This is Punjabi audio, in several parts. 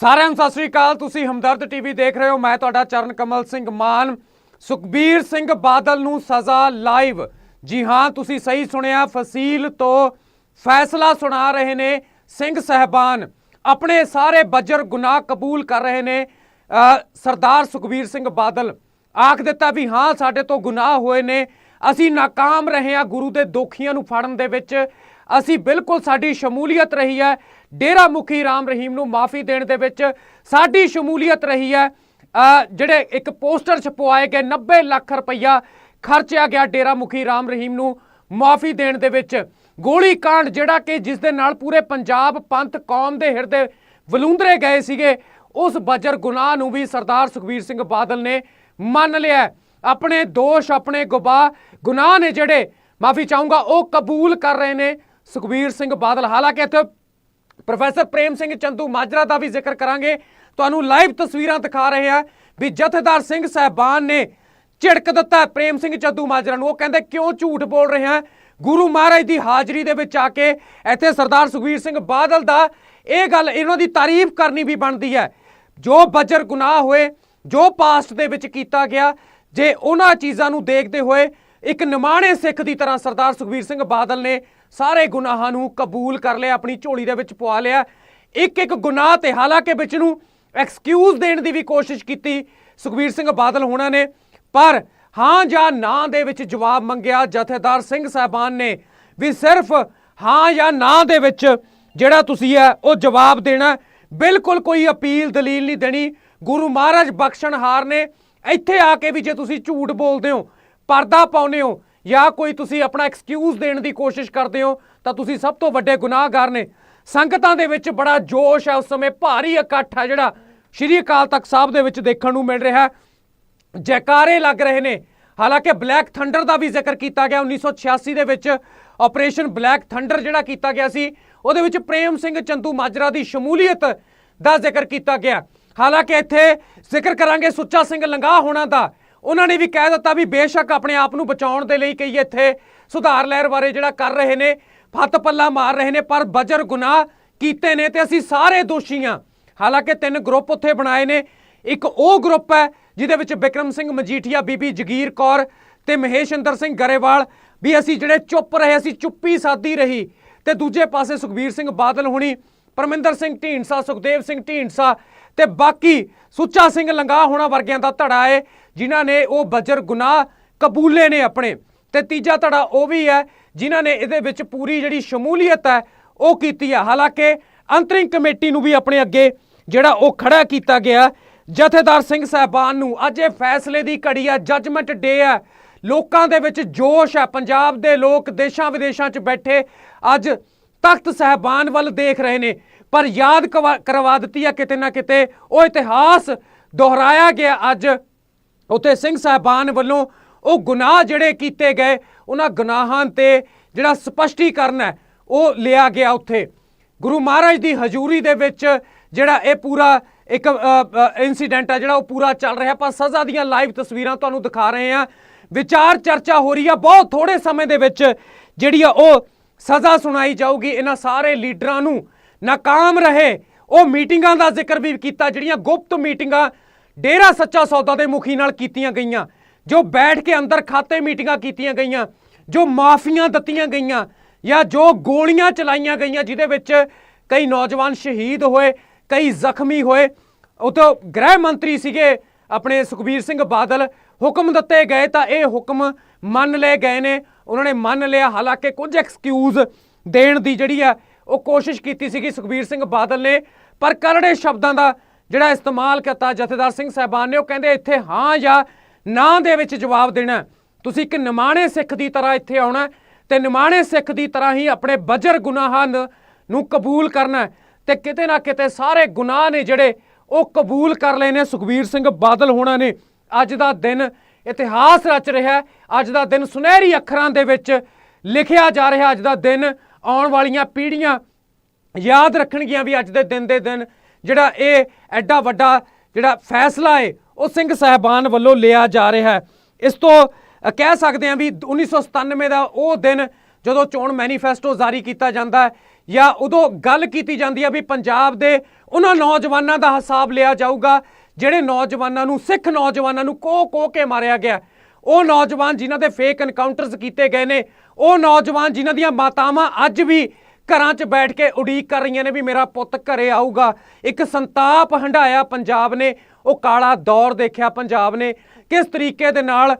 ਸਾਰਿਆਂ ਨੂੰ ਸਤਿ ਸ੍ਰੀ ਅਕਾਲ। ਤੁਸੀਂ ਹਮਦਰਦ ਟੀਵੀ ਦੇਖ ਰਹੇ ਹੋ। ਮੈਂ ਤੁਹਾਡਾ ਚਰਨ ਕਮਲ ਸਿੰਘ ਮਾਨ। ਸੁਖਬੀਰ ਸਿੰਘ ਬਾਦਲ ਨੂੰ ਸਜ਼ਾ ਲਾਈਵ। ਜੀ ਹਾਂ, ਤੁਸੀਂ ਸਹੀ ਸੁਣਿਆ। ਫਸੀਲ ਤੋਂ ਫੈਸਲਾ ਸੁਣਾ ਰਹੇ ਨੇ ਸਿੰਘ ਸਹਿਬਾਨ। ਆਪਣੇ ਸਾਰੇ ਬੱਜਰ ਗੁਨਾਹ ਕਬੂਲ ਕਰ ਰਹੇ ਨੇ ਸਰਦਾਰ ਸੁਖਬੀਰ ਸਿੰਘ ਬਾਦਲ। ਆਖ ਦਿੱਤਾ ਵੀ ਹਾਂ, ਸਾਡੇ ਤੋਂ ਗੁਨਾਹ ਹੋਏ ਨੇ। ਅਸੀਂ ਨਾਕਾਮ ਰਹੇ ਹਾਂ ਗੁਰੂ ਦੇ ਦੋਖੀਆਂ ਨੂੰ ਫੜਨ ਦੇ ਵਿੱਚ। ਅਸੀਂ ਬਿਲਕੁਲ ਸਾਡੀ ਸ਼ਮੂਲੀਅਤ ਰਹੀ ਹੈ। ਡੇਰਾ ਮੁਖੀ ਰਾਮ ਰਹੀਮ ਨੂੰ ਮਾਫੀ ਦੇਣ ਦੇ ਵਿੱਚ ਸਾਡੀ ਸ਼ਮੂਲੀਅਤ ਰਹੀ ਹੈ। ਜਿਹੜੇ ਇੱਕ ਪੋਸਟਰ ਛਪਵਾਏ ਗਏ 90 ਲੱਖ ਰੁਪਈਆ ਖਰਚਿਆ ਗਿਆ ਡੇਰਾ ਮੁਖੀ ਰਾਮ ਰਹੀਮ ਨੂੰ ਮਾਫੀ ਦੇਣ ਦੇ ਵਿੱਚ। ਗੋਲੀ ਕਾਂਡ ਜਿਹੜਾ ਕਿ ਜਿਸ ਦੇ ਨਾਲ ਪੂਰੇ ਪੰਜਾਬ ਪੰਥ, ਕੌਮ ਦੇ ਹਿਰਦੇ ਵਲੂੰਦਰੇ ਗਏ ਸੀਗੇ, ਉਸ ਬਜਰ ਗੁਨਾਹ ਨੂੰ ਵੀ ਸਰਦਾਰ ਸੁਖਬੀਰ ਸਿੰਘ ਬਾਦਲ ਨੇ ਮੰਨ ਲਿਆ ਆਪਣੇ ਦੋਸ਼, ਆਪਣੇ ਗੁਬਾ ਗੁਨਾਹ ਨੇ ਜਿਹੜੇ, ਮਾਫੀ ਚਾਹੂੰਗਾ, ਉਹ ਕਬੂਲ ਕਰ ਰਹੇ ਨੇ ਸੁਖਬੀਰ ਸਿੰਘ ਬਾਦਲ। ਹਾਲਾਂਕਿ ਇੱਥੇ ਪ੍ਰੋਫੈਸਰ ਪ੍ਰੇਮ ਸਿੰਘ ਚੰਦੂ ਮਾਜਰਾ ਦਾ ਵੀ ਜ਼ਿਕਰ ਕਰਾਂਗੇ। ਤੁਹਾਨੂੰ ਲਾਈਵ ਤਸਵੀਰਾਂ ਦਿਖਾ ਰਹੇ ਆ ਵੀ ਜਥੇਦਾਰ ਸਿੰਘ ਸਹਿਬਾਨ ਨੇ ਝਿੜਕ ਦਿੱਤਾ ਪ੍ਰੇਮ ਸਿੰਘ ਚੰਦੂ ਮਾਜਰਾ ਨੂੰ। ਉਹ ਕਹਿੰਦੇ, ਕਿਉਂ ਝੂਠ ਬੋਲ ਰਹੇ ਆ? ਗੁਰੂ ਮਹਾਰਾਜ ਦੀ ਹਾਜ਼ਰੀ ਦੇ ਵਿੱਚ ਆ ਕੇ ਇੱਥੇ ਸਰਦਾਰ ਸੁਖਬੀਰ ਸਿੰਘ ਬਾਦਲ ਦਾ ਇਹ ਗੱਲ, ਇਹਨਾਂ ਦੀ ਤਾਰੀਫ ਕਰਨੀ ਵੀ ਬਣਦੀ ਹੈ। ਜੋ ਬਜਰ ਗੁਨਾਹ ਹੋਏ, ਜੋ ਪਾਸਟ ਦੇ ਵਿੱਚ ਕੀਤਾ ਗਿਆ, ਜੇ ਉਹਨਾਂ ਚੀਜ਼ਾਂ ਨੂੰ ਦੇਖਦੇ ਹੋਏ ਇੱਕ ਨਿਮਾਣੇ ਸਿੱਖ ਦੀ ਤਰ੍ਹਾਂ ਸਰਦਾਰ ਸੁਖਬੀਰ ਸਿੰਘ ਬਾਦਲ ਨੇ ਸਾਰੇ ਗੁਨਾਹਾਂ ਨੂੰ ਕਬੂਲ ਕਰ ਲਿਆ, ਆਪਣੀ ਝੋਲੀ ਦੇ ਵਿੱਚ ਪਵਾ ਲਿਆ। ਇੱਕ ਇੱਕ ਗੁਨਾਹ ਤੇ ਹਾਲਾਂਕਿ ਵਿੱਚ ਨੂੰ ਐਕਸਕਿਊਜ਼ ਦੇਣ ਦੀ ਵੀ ਕੋਸ਼ਿਸ਼ ਕੀਤੀ ਸੁਖਬੀਰ ਸਿੰਘ ਬਾਦਲ ਹੋਣਾ ਨੇ। ਪਰ ਹਾਂ ਜਾਂ ਨਾ ਦੇ ਵਿੱਚ ਜਵਾਬ ਮੰਗਿਆ ਜਥੇਦਾਰ ਸਿੰਘ ਸਾਹਿਬਾਨ ਨੇ ਵੀ ਸਿਰਫ ਹਾਂ ਜਾਂ ਨਾ ਦੇ ਵਿੱਚ ਜਿਹੜਾ ਤੁਸੀਂ ਹੈ, ਉਹ ਜਵਾਬ ਦੇਣਾ। ਬਿਲਕੁਲ ਕੋਈ ਅਪੀਲ, ਦਲੀਲ ਨਹੀਂ ਦੇਣੀ। ਗੁਰੂ ਮਹਾਰਾਜ ਬਖਸ਼ਣਹਾਰ ਨੇ। ਇੱਥੇ ਆ ਕੇ ਵੀ ਜੇ ਤੁਸੀਂ ਝੂਠ ਬੋਲਦੇ ਹੋ, ਪਰਦਾ ਪਾਉਂਦੇ ਹੋ ਜਾਂ ਕੋਈ ਤੁਸੀਂ ਆਪਣਾ ਐਕਸਕਿਊਜ਼ ਦੇਣ ਦੀ ਕੋਸ਼ਿਸ਼ ਕਰਦੇ ਹੋ, ਤਾਂ ਤੁਸੀਂ ਸਭ ਤੋਂ ਵੱਡੇ ਗੁਨਾਹਗਾਰ ਨੇ। ਸੰਗਤਾਂ ਦੇ ਵਿੱਚ ਬੜਾ ਜੋਸ਼ ਹੈ, ਉਸ ਸਮੇਂ ਭਾਰੀ ਇਕੱਠ ਹੈ, ਜਿਹੜਾ ਸ਼੍ਰੀ ਅਕਾਲ ਤਖਤ ਸਾਹਿਬ ਦੇ ਵਿੱਚ ਦੇਖਣ ਨੂੰ ਮਿਲ ਰਿਹਾ ਹੈ। ਜੈਕਾਰੇ ਲੱਗ ਰਹੇ ਨੇ। ਹਾਲਾਂਕਿ ਬਲੈਕ ਥੰਡਰ ਦਾ ਵੀ ਜ਼ਿਕਰ ਕੀਤਾ ਗਿਆ। 1986 ਦੇ ਵਿੱਚ ਆਪਰੇਸ਼ਨ ਬਲੈਕ ਥੰਡਰ ਜਿਹੜਾ ਕੀਤਾ ਗਿਆ ਸੀ, ਉਹਦੇ ਵਿੱਚ ਪ੍ਰੇਮ ਸਿੰਘ ਚੰਦੂ ਮਾਜਰਾ ਦੀ ਸ਼ਮੂਲੀਅਤ ਦਾ ਜ਼ਿਕਰ ਕੀਤਾ ਗਿਆ। ਹਾਲਾਂਕਿ ਇੱਥੇ ਜ਼ਿਕਰ ਕਰਾਂਗੇ ਸੁੱਚਾ ਸਿੰਘ ਲੰਗਾ ਹੋਣਾ ਦਾ। ਉਹਨਾਂ ਨੇ ਵੀ ਕਹਿ ਦਿੱਤਾ ਵੀ ਬੇਸ਼ੱਕ ਆਪਣੇ ਆਪ ਨੂੰ ਬਚਾਉਣ ਦੇ ਲਈ ਕਈ ਇੱਥੇ ਸੁਧਾਰ ਲਹਿਰ ਬਾਰੇ ਜਿਹੜਾ ਕਰ ਰਹੇ ਨੇ, ਫੱਤ ਪੱਲਾ ਮਾਰ ਰਹੇ ਨੇ, ਪਰ ਬਜਰ ਗੁਨਾਹ ਕੀਤੇ ਨੇ ਤੇ ਅਸੀਂ ਸਾਰੇ ਦੋਸ਼ੀ ਹਾਂ। ਹਾਲਾਂਕਿ ਤਿੰਨ ਗਰੁੱਪ ਉੱਥੇ ਬਣਾਏ ਨੇ, ਇੱਕ ਉਹ ਗਰੁੱਪ ਹੈ ਜਿਹਦੇ ਵਿੱਚ ਬਿਕਰਮ ਸਿੰਘ ਮਜੀਠੀਆ, ਬੀਬੀ ਜਗੀਰ ਕੌਰ ਤੇ ਮਹੇਸ਼ਿੰਦਰ ਸਿੰਘ ਗਰੇਵਾਲ ਵੀ ਅਸੀਂ ਜਿਹੜੇ ਚੁੱਪ ਰਹੇ, ਅਸੀਂ ਚੁੱਪੀ ਸਾਦੀ ਰਹੀ ਤੇ ਦੂਜੇ ਪਾਸੇ ਸੁਖਬੀਰ ਸਿੰਘ ਬਾਦਲ ਹੁਣੀ, ਪਰਮਿੰਦਰ ਸਿੰਘ ਢੀਂਡਸਾ, ਸੁਖਦੇਵ ਸਿੰਘ ਢੀਂਡਸਾ ਤੇ ਬਾਕੀ ਸੁੱਚਾ ਸਿੰਘ ਲੰਗਾ ਹੋਣਾ ਵਰਗਿਆਂ ਦਾ ਧੜਾ ਹੈ ਜਿਨ੍ਹਾਂ ਨੇ ਉਹ ਬਜਰ ਗੁਨਾਹ ਕਬੂਲੇ ਨੇ ਆਪਣੇ। ਤੇ ਤੀਜਾ ਧੜਾ ਉਹ ਵੀ ਹੈ, ਜਿਨ੍ਹਾਂ ਨੇ ਇਹਦੇ ਵਿੱਚ ਪੂਰੀ ਜਿਹੜੀ ਸ਼ਮੂਲੀਅਤ ਹੈ, ਉਹ ਕੀਤੀ ਹੈ। ਹਾਲਾਂਕਿ ਅੰਤਰਿੰਗ ਕਮੇਟੀ ਨੂੰ ਵੀ ਆਪਣੇ ਅੱਗੇ ਜਿਹੜਾ ਉਹ ਖੜਾ ਕੀਤਾ ਗਿਆ। ਜਥੇਦਾਰ ਸਿੰਘ ਸਾਹਿਬਾਨ ਨੂੰ ਅੱਜ ਇਹ ਫੈਸਲੇ ਦੀ ਘੜੀ ਹੈ ਜੱਜਮੈਂਟ ਡੇ ਹੈ। ਲੋਕਾਂ ਦੇ ਵਿੱਚ ਜੋਸ਼ ਹੈ, ਪੰਜਾਬ ਦੇ ਲੋਕ ਦੇਸ਼ਾਂ ਵਿਦੇਸ਼ਾਂ 'ਚ ਬੈਠੇ ਅੱਜ ਤਖਤ ਸਾਹਿਬਾਨ ਵੱਲ ਦੇਖ ਰਹੇ ਨੇ। ਪਰ ਯਾਦ ਕਵਾ- ਕਰਵਾ ਦਿੱਤੀ ਆ ਕਿਤੇ ਨਾ ਕਿਤੇ। ਉਹ ਇਤਿਹਾਸ ਦੁਹਰਾਇਆ ਗਿਆ ਅੱਜ। ਉੱਥੇ ਸਿੰਘ ਸਾਹਿਬਾਨ ਵੱਲੋਂ ਉਹ ਗੁਨਾਹ ਜਿਹੜੇ ਕੀਤੇ ਗਏ, ਉਹਨਾਂ ਗੁਨਾਹਾਂ ਤੇ ਜਿਹੜਾ ਸਪਸ਼ਟੀਕਰਨ ਹੈ, ਉਹ ਲਿਆ ਗਿਆ ਉੱਥੇ। ਗੁਰੂ ਮਹਾਰਾਜ ਦੀ ਹਜ਼ੂਰੀ ਦੇ ਵਿੱਚ ਜਿਹੜਾ ਇਹ ਪੂਰਾ ਇੱਕ ਇਨਸੀਡੈਂਟ ਹੈ ਜਿਹੜਾ ਉਹ ਪੂਰਾ ਚੱਲ ਰਿਹਾ। ਪਰ ਸਜ਼ਾ ਦੀਆਂ ਲਾਈਵ ਤਸਵੀਰਾਂ ਤੁਹਾਨੂੰ ਦਿਖਾ ਰਹੇ ਹਾਂ। ਵਿਚਾਰ ਚਰਚਾ ਹੋ ਰਹੀ ਆ ਬਹੁਤ ਥੋੜੇ ਸਮੇਂ ਦੇ ਵਿੱਚ, ਜਿਹੜੀ ਆ ਉਹ ਸਜ਼ਾ ਸੁਣਾਈ ਜਾਊਗੀ। ਇਹਨਾਂ ਸਾਰੇ ਲੀਡਰਾਂ ਨੂੰ ਨਾਕਾਮ ਰਹੇ। ਉਹ ਮੀਟਿੰਗਾਂ ਦਾ ਜ਼ਿਕਰ ਵੀ ਕੀਤਾ, ਜਿਹੜੀਆਂ ਗੁਪਤ ਮੀਟਿੰਗਾਂ ਡੇਰਾ ਸੱਚਾ ਸੌਦਾ ਦੇ ਮੁਖੀ ਨਾਲ ਕੀਤੀਆਂ ਗਈਆਂ, ਜੋ ਬੈਠ ਕੇ ਅੰਦਰ ਖਾਤੇ ਮੀਟਿੰਗਾਂ ਕੀਤੀਆਂ ਗਈਆਂ, ਜੋ ਮਾਫੀਆਂ ਦਿੱਤੀਆਂ ਗਈਆਂ, ਜਾਂ ਜੋ ਗੋਲੀਆਂ ਚਲਾਈਆਂ ਗਈਆਂ, ਜਿਹਦੇ ਵਿੱਚ ਕਈ ਨੌਜਵਾਨ ਸ਼ਹੀਦ ਹੋਏ, ਕਈ ਜ਼ਖਮੀ ਹੋਏ। ਉਤੋਂ ਗ੍ਰਹਿ ਮੰਤਰੀ ਸੀਗੇ ਆਪਣੇ ਸੁਖਬੀਰ ਸਿੰਘ ਬਾਦਲ। ਹੁਕਮ ਦਿੱਤੇ ਗਏ ਤਾਂ ਇਹ ਹੁਕਮ ਮੰਨ ਲਏ ਗਏ ਨੇ। ਉਹਨਾਂ ਨੇ ਮੰਨ ਲਿਆ, ਹਾਲਾਂਕਿ ਕੁਝ ਐਕਸਕਿਊਜ਼ ਦੇਣ ਦੀ ਜਿਹੜੀ ਆ ਉਹ ਕੋਸ਼ਿਸ਼ ਕੀਤੀ ਸੀਗੀ ਸੁਖਬੀਰ ਸਿੰਘ ਬਾਦਲ ਨੇ, ਪਰ ਕਰੜੇ ਸ਼ਬਦਾਂ ਦਾ ਜਿਹੜਾ ਇਸਤੇਮਾਲ ਕੀਤਾ ਜਥੇਦਾਰ ਸਿੰਘ ਸਾਹਿਬਾਨ ਨੇ, ਉਹ ਕਹਿੰਦੇ ਇੱਥੇ ਹਾਂ ਜਾਂ ਨਾ ਦੇ ਵਿੱਚ ਜਵਾਬ ਦੇਣਾ ਤੁਸੀਂ ਇੱਕ ਨਿਮਾਣੇ ਸਿੱਖ ਦੀ ਤਰ੍ਹਾਂ ਇੱਥੇ ਆਉਣਾ ਹੈ ਤੇ ਨਿਮਾਣੇ ਸਿੱਖ ਦੀ ਤਰ੍ਹਾਂ ਹੀ ਆਪਣੇ ਬਜਰ ਗੁਨਾਹਾਂ ਨੂੰ ਕਬੂਲ ਕਰਨਾ ਹੈ। ਤੇ ਕਿਤੇ ਨਾ ਕਿਤੇ ਸਾਰੇ ਗੁਨਾਹ ਨੇ ਜਿਹੜੇ, ਉਹ ਕਬੂਲ ਕਰ ਲਏ ਨੇ ਸੁਖਬੀਰ ਸਿੰਘ ਬਾਦਲ ਹੋਣਾ ਨੇ। ਅੱਜ ਦਾ ਦਿਨ ਇਤਿਹਾਸ ਰਚ ਰਿਹਾ ਅੱਜ ਦਾ ਦਿਨ ਸੁਨਹਿਰੀ ਅੱਖਰਾਂ ਦੇ ਵਿੱਚ ਲਿਖਿਆ ਜਾ ਰਿਹਾ ਅੱਜ ਦਾ ਦਿਨ ਆਉਣ ਵਾਲੀਆਂ ਪੀੜ੍ਹੀਆਂ ਯਾਦ ਰੱਖਣਗੀਆਂ ਵੀ ਅੱਜ ਦੇ ਦਿਨ ਦੇ ਦਿਨ। ਜਿਹੜਾ ਇਹ ਐਡਾ ਵੱਡਾ ਜਿਹੜਾ ਫੈਸਲਾ ਹੈ ਉਹ ਸਿੰਘ ਸਾਹਿਬਾਨ ਵੱਲੋਂ ਲਿਆ ਜਾ ਰਿਹਾ ਹੈ। ਇਸ ਤੋਂ ਕਹਿ ਸਕਦੇ ਹਾਂ ਵੀ 1997 ਦਾ ਉਹ ਦਿਨ ਜਦੋਂ ਚੋਣ ਮੈਨੀਫੈਸਟੋ ਜਾਰੀ ਕੀਤਾ ਜਾਂਦਾ ਹੈ ਜਾਂ ਉਦੋਂ ਗੱਲ ਕੀਤੀ ਜਾਂਦੀ ਹੈ ਵੀ ਪੰਜਾਬ ਦੇ ਉਹਨਾਂ ਨੌਜਵਾਨਾਂ ਦਾ ਹਿਸਾਬ ਲਿਆ ਜਾਊਗਾ, ਜਿਹੜੇ ਨੌਜਵਾਨਾਂ ਨੂੰ, ਸਿੱਖ ਨੌਜਵਾਨਾਂ ਨੂੰ ਕੋ ਕੋ ਕੇ ਮਾਰਿਆ ਗਿਆ। ਉਹ ਨੌਜਵਾਨ ਜਿਨ੍ਹਾਂ ਦੇ ਫੇਕ ਐਨਕਾਊਂਟਰਸ ਕੀਤੇ ਗਏ ਨੇ ਉਹ ਨੌਜਵਾਨ ਜਿਨ੍ਹਾਂ ਦੀਆਂ ਮਾਤਾਵਾਂ ਅੱਜ ਵੀ ਘਰਾਂ 'ਚ ਬੈਠ ਕੇ ਉਡੀਕ ਕਰ ਰਹੀਆਂ ਨੇ ਵੀ ਮੇਰਾ ਪੁੱਤ ਘਰੇ ਆਊਗਾ। ਇੱਕ ਸੰਤਾਪ ਹੰਡਾਇਆ ਪੰਜਾਬ ਨੇ। ਉਹ ਕਾਲਾ ਦੌਰ ਦੇਖਿਆ ਪੰਜਾਬ ਨੇ। ਕਿਸ ਤਰੀਕੇ ਦੇ ਨਾਲ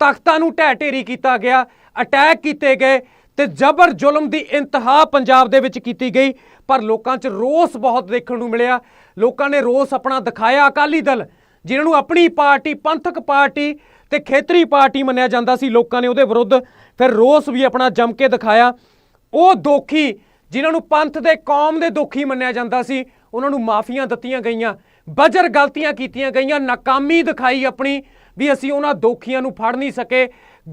ਤਖਤਾਂ ਨੂੰ ਢਹਿ ਢੇਰੀ ਕੀਤਾ ਗਿਆ, ਅਟੈਕ ਕੀਤੇ ਗਏ ਤੇ ਜ਼ਬਰ ਜ਼ੁਲਮ ਦੀ ਇੰਤਹਾ ਪੰਜਾਬ ਦੇ ਵਿੱਚ ਕੀਤੀ ਗਈ। ਪਰ ਲੋਕਾਂ 'ਚ ਰੋਸ ਬਹੁਤ ਦੇਖਣ ਨੂੰ ਮਿਲਿਆ। ਲੋਕਾਂ ਨੇ ਰੋਸ ਆਪਣਾ ਦਿਖਾਇਆ ਅਕਾਲੀ ਦਲ, ਜਿਨ੍ਹਾਂ ਨੂੰ ਆਪਣੀ ਪਾਰਟੀ, ਪੰਥਕ ਪਾਰਟੀ ਤੇ ਖੇਤਰੀ ਪਾਰਟੀ ਮੰਨਿਆ ਜਾਂਦਾ ਸੀ, ਲੋਕਾਂ ਨੇ ਉਹਦੇ ਵਿਰੁੱਧ ਫਿਰ ਰੋਸ ਵੀ ਆਪਣਾ ਜੰਮ ਕੇ ਦਿਖਾਇਆ। ਉਹ ਦੋਖੀ, ਜਿਨ੍ਹਾਂ ਨੂੰ ਪੰਥ ਦੇ ਕੌਮ ਦੇ ਦੋਖੀ ਮੰਨਿਆ ਜਾਂਦਾ ਸੀ, ਉਹਨਾਂ ਨੂੰ ਮਾਫੀਆਂ ਦਿੱਤੀਆਂ ਗਈਆਂ, ਬਜਰ ਗਲਤੀਆਂ ਕੀਤੀਆਂ ਗਈਆਂ, ਨਾਕਾਮੀ ਦਿਖਾਈ ਆਪਣੀ ਵੀ ਅਸੀਂ ਉਹਨਾਂ ਦੋਖੀਆਂ ਨੂੰ ਫੜ ਨਹੀਂ ਸਕੇ।